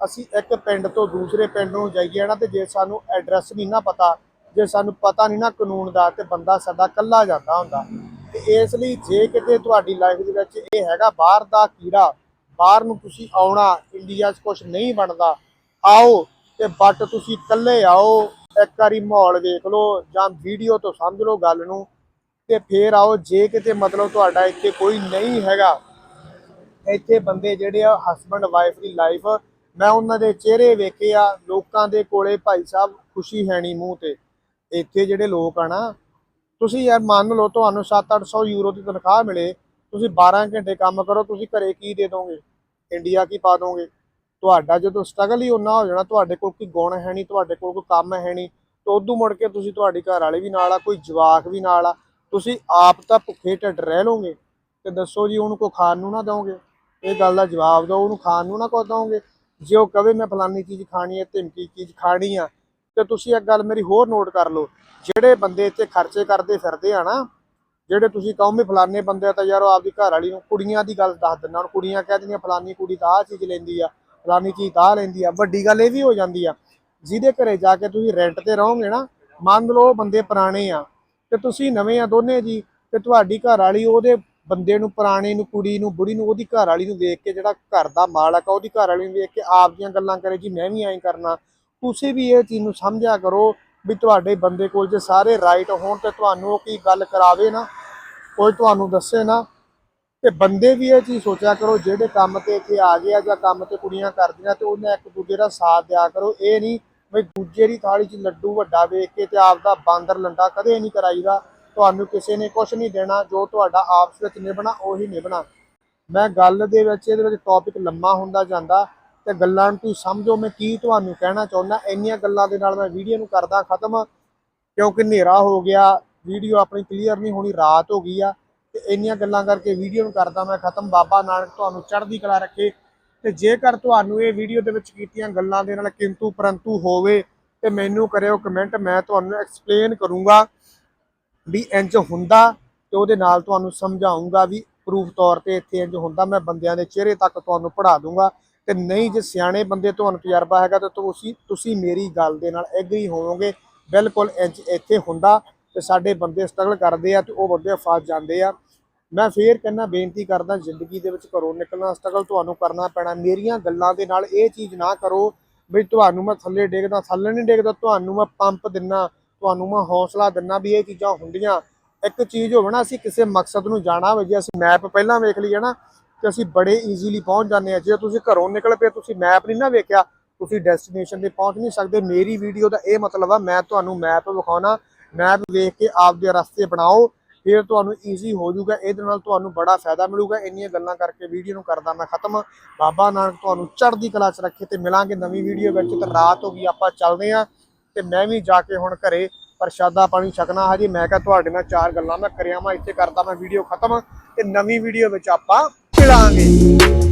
ਅਸੀਂ ਇੱਕ ਪਿੰਡ ਤੋਂ ਦੂਸਰੇ ਪਿੰਡ ਨੂੰ ਜਾਈਏ ਨਾ ਤੇ ਜੇ ਸਾਨੂੰ ਐਡਰੈਸ ਨਹੀਂ ਨਾ ਪਤਾ, ਜੇ ਸਾਨੂੰ ਪਤਾ ਨਹੀਂ ਨਾ ਕਾਨੂੰਨ ਦਾ ਤੇ ਬੰਦਾ ਸਾਡਾ ਕੱਲਾ ਜਾਂਦਾ ਹੁੰਦਾ। ਤੇ ਇਸ ਲਈ ਜੇ ਕਿਤੇ ਤੁਹਾਡੀ ਲਾਈਫ ਦੇ ਵਿੱਚ ਇਹ ਹੈਗਾ ਬਾਹਰ ਦਾ ਕੀੜਾ ਬਾਹਰ ਨੂੰ ਤੁਸੀਂ ਆਉਣਾ ਇੰਡੀਆ 'ਚ ਕੁਝ ਨਹੀਂ ਬਣਦਾ, ਆਓ ਤੇ ਬਟ ਤੁਸੀਂ ਇਕੱਲੇ ਆਓ, ਇੱਕ ਵਾਰੀ ਮਾਹੌਲ ਵੇਖ ਲਓ ਜਾਂ ਵੀਡੀਓ ਤੋਂ ਸਮਝ ਲਓ ਗੱਲ ਨੂੰ ਤੇ ਫੇਰ ਆਓ, ਜੇ ਕਿਤੇ ਮਤਲਬ ਤੁਹਾਡਾ ਇੱਥੇ ਕੋਈ ਨਹੀਂ ਹੈਗਾ, ਇੱਥੇ ਬੰਦੇ ਜਿਹੜੇ ਆ ਹਸਬੰਡ ਵਾਈਫ ਦੀ ਲਾਈਫ ਮੈਂ ਉਹਨਾਂ ਦੇ ਚਿਹਰੇ ਵੇਖੇ ਆ ਲੋਕਾਂ ਦੇ ਕੋਲੇ ਭਾਈ ਸਾਹਿਬ ਖੁਸ਼ੀ ਹੈ ਨਹੀਂ ਮੂੰਹ ਤੇ। ਇੱਥੇ ਜਿਹੜੇ ਲੋਕ ਆ ਨਾ, ਤੁਸੀਂ ਯਾਰ ਮੰਨ ਲਓ ਤੁਹਾਨੂੰ 7-800 ਯੂਰੋ ਦੀ ਤਨਖਾਹ ਮਿਲੇ ਤੁਸੀਂ 12 ਘੰਟੇ ਕੰਮ ਕਰੋ, ਤੁਸੀਂ ਘਰੇ ਕੀ ਦੇ ਦੋਗੇ? ਇੰਡੀਆ ਕੀ ਪਾ ਦੋਗੇ? ਤੁਹਾਡਾ ਜਦੋਂ ਸਟਰਗਲ ਹੀ ਉਹਨਾਂ ਹੋ ਜਾਣਾ, ਤੁਹਾਡੇ ਕੋਲ ਕੋਈ ਗੁਣ ਹੈ ਨਹੀਂ, ਤੁਹਾਡੇ ਕੋਲ ਕੋਈ ਕੰਮ ਹੈ ਨਹੀਂ, ਤਾਂ ਉਦੋਂ ਮੁੜ ਕੇ ਤੁਸੀਂ ਤੁਹਾਡੀ ਘਰ ਵਾਲੇ ਵੀ ਨਾਲ ਆ, ਕੋਈ ਜਵਾਕ ਵੀ ਨਾਲ ਆ, ਤੁਸੀਂ ਆਪ ਤਾਂ ਭੁੱਖੇ ਢਿੱਡ ਰਹਿ ਲੋਗੇ ਤੇ ਦੱਸੋ ਜੀ, ਉਹਨੂੰ ਕੋ ਖਾਣ ਨੂੰ ਨਾ ਦੋਗੇ? ਇਹ ਗੱਲ ਦਾ ਜਵਾਬ ਦਿਓ, ਉਹਨੂੰ ਖਾਣ ਨੂੰ ਨਾ ਕੋ ਦੋਗੇ। ਜੇ ਉਹ ਕਵੇ, ਮੈਂ ਫਲਾਨੀ ਚੀਜ਼ ਖਾਣੀ ਹੈ, ਧਮਕੀ ਚੀਜ਼ ਖਾਣੀ ਆ, ਤੇ ਤੁਸੀਂ ਇੱਕ ਗੱਲ ਮੇਰੀ ਹੋਰ ਨੋਟ ਕਰ ਲਓ। ਜਿਹੜੇ ਬੰਦੇ ਇੱਥੇ ਖਰਚੇ ਕਰਦੇ ਫਿਰਦੇ ਆ ਨਾ ਜਿਹੜੇ ਤੁਸੀਂ ਕਹੋ ਵੀ ਫਲਾਨੇ ਬੰਦੇ ਤਾਂ ਯਾਰ ਉਹ ਆਪਦੀ ਘਰ ਵਾਲੀ ਨੂੰ ਕੁੜੀਆਂ ਦੀ ਗੱਲ ਦੱਸ ਦਿੰਦਾ। ਹੁਣ ਕੁੜੀਆਂ ਕਹਿ ਦਿੰਦੀਆਂ ਫਲਾਨੀ ਕੁੜੀ ਤਾਂ ਆਹ ਚੀਜ਼ ਲੈਂਦੀ ਆ ਫਲਾਨੀ ਚੀਜ਼ ਤਾਂ ਆਹ ਲੈਂਦੀ ਆ। ਵੱਡੀ ਗੱਲ ਇਹ ਵੀ ਹੋ ਜਾਂਦੀ ਆ, ਜਿਹਦੇ ਘਰੇ ਜਾ ਕੇ ਤੁਸੀਂ ਰੈਂਟ ਤੇ ਰਹੋਗੇ ਨਾ, ਮੰਨ ਲਓ ਬੰਦੇ ਪੁਰਾਣੇ ਆ, ਤੇ ਤੁਸੀਂ ਨਵੇਂ ਆ ਦੋਨੇ ਜੀ, ਤੇ ਤੁਹਾਡੀ ਘਰ ਵਾਲੀ ਉਹਦੇ ਬੰਦੇ ਨੂੰ ਪੁਰਾਣੇ ਨੂੰ, ਕੁੜੀ ਨੂੰ, ਬੁੜੀ ਨੂੰ, ਉਹਦੀ ਘਰ ਵਾਲੀ ਨੂੰ ਵੇਖ ਕੇ ਜਿਹੜਾ ਘਰ ਦਾ ਮਾਲਕ ਆ, ਉਹਦੀ ਘਰ ਵਾਲੀ ਨੂੰ ਵੇਖ ਕੇ ਆਪ ਦੀਆਂ ਗੱਲਾਂ ਕਰੇ, ਜੀ ਮੈਂ ਵੀ ਐਂ ਕਰਨਾ। ਤੁਸੀਂ ਵੀ ਇਹ ਚੀਜ਼ ਨੂੰ ਸਮਝਿਆ ਕਰੋ ਵੀ ਤੁਹਾਡੇ ਬੰਦੇ ਕੋਲ ਜੇ ਸਾਰੇ ਰਾਈਟ ਹੋਣ ਤੇ ਤੁਹਾਨੂੰ ਉਹ ਕੀ ਗੱਲ ਕਰਾਵੇ ਨਾ ਕੋਈ ਤੁਹਾਨੂੰ ਦੱਸੇ ਨਾ। ਤੇ ਬੰਦੇ ਵੀ ਇਹ ਚੀਜ਼ ਸੋਚਿਆ ਕਰੋ, ਜਿਹੜੇ ਕੰਮ ਤੇ ਇੱਥੇ ਆ ਗਏ ਆ ਜਾਂ ਕੰਮ ਤੇ ਕੁੜੀਆਂ ਕਰਦੀਆਂ ਤੇ ਉਹਨਾਂ ਇੱਕ ਦੂਜੇ ਦਾ ਸਾਥ ਦਿਆ ਕਰੋ। ਇਹ ਨਹੀਂ ਵੀ ਦੂਜੇ ਦੀ ਥਾਲੀ 'ਚ ਲੱਡੂ ਵੱਡਾ ਵੇਖ ਕੇ ਤੇ ਆਪਦਾ ਬਾਂਦਰ ਲੰਡਾ ਕਦੇ ਨਹੀਂ ਕਰਾਈਦਾ। ਤੁਹਾਨੂੰ ਕਿਸੇ ਨੇ ਕੁਝ ਨਹੀਂ ਦੇਣਾ, ਜੋ ਤੁਹਾਡਾ ਆਪਸ ਵਿੱਚ ਨਿਭਣਾ, ਉਹੀ ਨਿਭਣਾ। ਮੈਂ ਗੱਲ ਦੇ ਵਿੱਚ, ਇਹਦੇ ਵਿੱਚ ਟੌਪਿਕ ਲੰਮਾ ਹੁੰਦਾ ਜਾਂਦਾ। ਤੇ ਗੱਲਾਂ ਨੂੰ ਤੁਸੀਂ ਸਮਝੋ, ਮੈਂ ਕੀ ਤੁਹਾਨੂੰ ਕਹਿਣਾ ਚਾਹੁੰਦਾ, ਇੰਨੀਆਂ ਗੱਲਾਂ ਦੇ ਨਾਲ ਮੈਂ ਵੀਡੀਓ ਨੂੰ ਕਰਦਾ ਖਤਮ, ਕਿਉਂਕਿ ਹਨੇਰਾ ਹੋ ਗਿਆ ਵੀਡੀਓ ਆਪਣੀ ਕਲੀਅਰ ਨਹੀਂ ਹੋਣੀ, ਰਾਤ ਹੋ ਗਈ ਆ, ਤੇ ਇੰਨੀਆਂ ਗੱਲਾਂ ਕਰਕੇ ਵੀਡੀਓ ਨੂੰ ਕਰਦਾ ਮੈਂ ਖਤਮ, ਬਾਬਾ ਨਾਨਕ ਤੁਹਾਨੂੰ ਚੜ੍ਹਦੀ ਕਲਾ ਰੱਖੇ, ਤੇ ਜੇਕਰ ਤੁਹਾਨੂੰ ਇਹ ਵੀਡੀਓ ਦੇ ਵਿੱਚ ਕੀਤੀਆਂ ਗੱਲਾਂ ਦੇ ਨਾਲ ਕਿੰਤੂ ਪਰੰਤੂ ਹੋਵੇ, ਤੇ ਮੈਨੂੰ ਕਰਿਓ ਕਮੈਂਟ ਮੈਂ ਤੁਹਾਨੂੰ ਐਕਸਪਲੇਨ ਕਰੂੰਗਾ ਵੀ ਇੰਜ ਹੁੰਦਾ, ਤੇ ਉਹਦੇ ਨਾਲ ਤੁਹਾਨੂੰ ਸਮਝਾਉਂਗਾ ਵੀ ਪ੍ਰੂਫ ਤੌਰ ਤੇ ਇੱਥੇ ਇੰਜ ਹੁੰਦਾ, ਮੈਂ ਬੰਦਿਆਂ ਦੇ ਚਿਹਰੇ ਤੱਕ ਤੁਹਾਨੂੰ ਪੜਾ ਦੂੰਗਾ ਤੇ ਨਹੀਂ ਜੇ ਸਿਆਣੇ ਬੰਦੇ ਤੁਹਾਨੂੰ ਤਜਰਬਾ ਹੈਗਾ ਤਾਂ ਤੁਸੀਂ ਤੁਸੀਂ ਮੇਰੀ ਗੱਲ ਦੇ ਨਾਲ ਐਗਰੀ ਹੋਵੋਗੇ। ਬਿਲਕੁਲ ਇੰਜ ਇੱਥੇ ਹੁੰਦਾ ਤੇ ਸਾਡੇ ਬੰਦੇ ਸਟਰਗਲ ਕਰਦੇ ਆ ਤੇ ਉਹ ਬੰਦੇ ਫਸ ਜਾਂਦੇ ਆ। ਮੈਂ ਫੇਰ ਕਹਿੰਦਾ ਬੇਨਤੀ ਕਰਦਾ, ਜ਼ਿੰਦਗੀ ਦੇ ਵਿੱਚ ਘਰੋਂ ਨਿਕਲਣਾ ਸਟਰਗਲ ਤੁਹਾਨੂੰ ਕਰਨਾ ਪੈਣਾ। ਮੇਰੀਆਂ ਗੱਲਾਂ ਦੇ ਨਾਲ ਇਹ ਚੀਜ਼ ਨਾ ਕਰੋ ਵੀ ਤੁਹਾਨੂੰ ਮੈਂ ਥੱਲੇ ਡੇਗਦਾ, ਥੱਲੇ ਨਹੀਂ ਡੇਗਦਾ, ਤੁਹਾਨੂੰ ਮੈਂ ਪੰਪ ਦਿੰਨਾ, ਤੁਹਾਨੂੰ ਮੈਂ ਹੌਸਲਾ ਦਿੰਨਾ ਵੀ ਇਹ ਚੀਜ਼ਾਂ ਹੁੰਦੀਆਂ। ਇੱਕ ਚੀਜ਼ ਹੋਵੇ ਨਾ, ਅਸੀਂ ਕਿਸੇ ਮਕਸਦ ਨੂੰ ਜਾਣਾ ਹੋਵੇ ਜੇ, ਅਸੀਂ ਮੈਪ ਪਹਿਲਾਂ ਵੇਖ ਲਈਏ ਨਾ ਤੇ ਅਸੀਂ ਬੜੇ ਈਜ਼ੀਲੀ ਪਹੁੰਚ ਜਾਂਦੇ ਆ ਜੇ ਤੁਸੀਂ ਘਰੋਂ ਨਿਕਲ ਪਏ, ਤੁਸੀਂ ਮੈਪ ਨਹੀਂ ਨਾ ਵੇਖਿਆ, ਤੁਸੀਂ ਡੈਸਟੀਨੇਸ਼ਨ ਤੇ ਪਹੁੰਚ ਨਹੀਂ ਸਕਦੇ। ਮੇਰੀ ਵੀਡੀਓ ਦਾ ਇਹ ਮਤਲਬ ਆ, ਮੈਂ ਤੁਹਾਨੂੰ ਮੈਪ ਵਿਖਾਉਣਾ। ਮੈਪ ਵੇਖ ਕੇ ਆਪਦੇ ਰਸਤੇ ਬਣਾਓ। ਫਿਰ ਤੁਹਾਨੂੰ ਈਜ਼ੀ ਹੋ ਜਾਊਗਾ। ਇਹਦੇ ਨਾਲ ਤੁਹਾਨੂੰ ਬੜਾ ਫਾਇਦਾ ਮਿਲੂਗਾ। ਇੰਨੀਆਂ ਗੱਲਾਂ ਕਰਕੇ ਵੀਡੀਓ ਨੂੰ ਕਰਦਾ ਮੈਂ ਖਤਮ। ਬਾਬਾ ਨਾਨਕ ਤੁਹਾਨੂੰ ਚੜ੍ਹਦੀ ਕਲਾ 'ਚ ਰੱਖੇ ਤੇ ਮਿਲਾਂਗੇ ਨਵੀਂ ਵੀਡੀਓ ਵਿੱਚ। ਤੇ ਰਾਤ ਹੋ ਗਈ, ਆਪਾਂ ਚੱਲਦੇ ਆਂ ਤੇ ਮੈਂ ਵੀ ਜਾ ਕੇ ਹੁਣ ਘਰੇ ਪ੍ਰਸ਼ਾਦਾ ਪਾਣੀ ਛਕਣਾ। ਹਜੇ ਮੈਂ ਕਿਹਾ ਤੁਹਾਡੇ ਨਾਲ ਚਾਰ ਗੱਲਾਂ ਮੈਂ ਕਰਿਆ ਮੈਂ ਇੱਥੇ ਕਰਦਾ ਮੈਂ ਵੀਡੀਓ ਖਤਮ। ਤੇ ਨਵੀਂ ਵੀਡੀਓ ਵਿੱਚ ਆਪਾਂ ਮਿਲਾਂਗੇ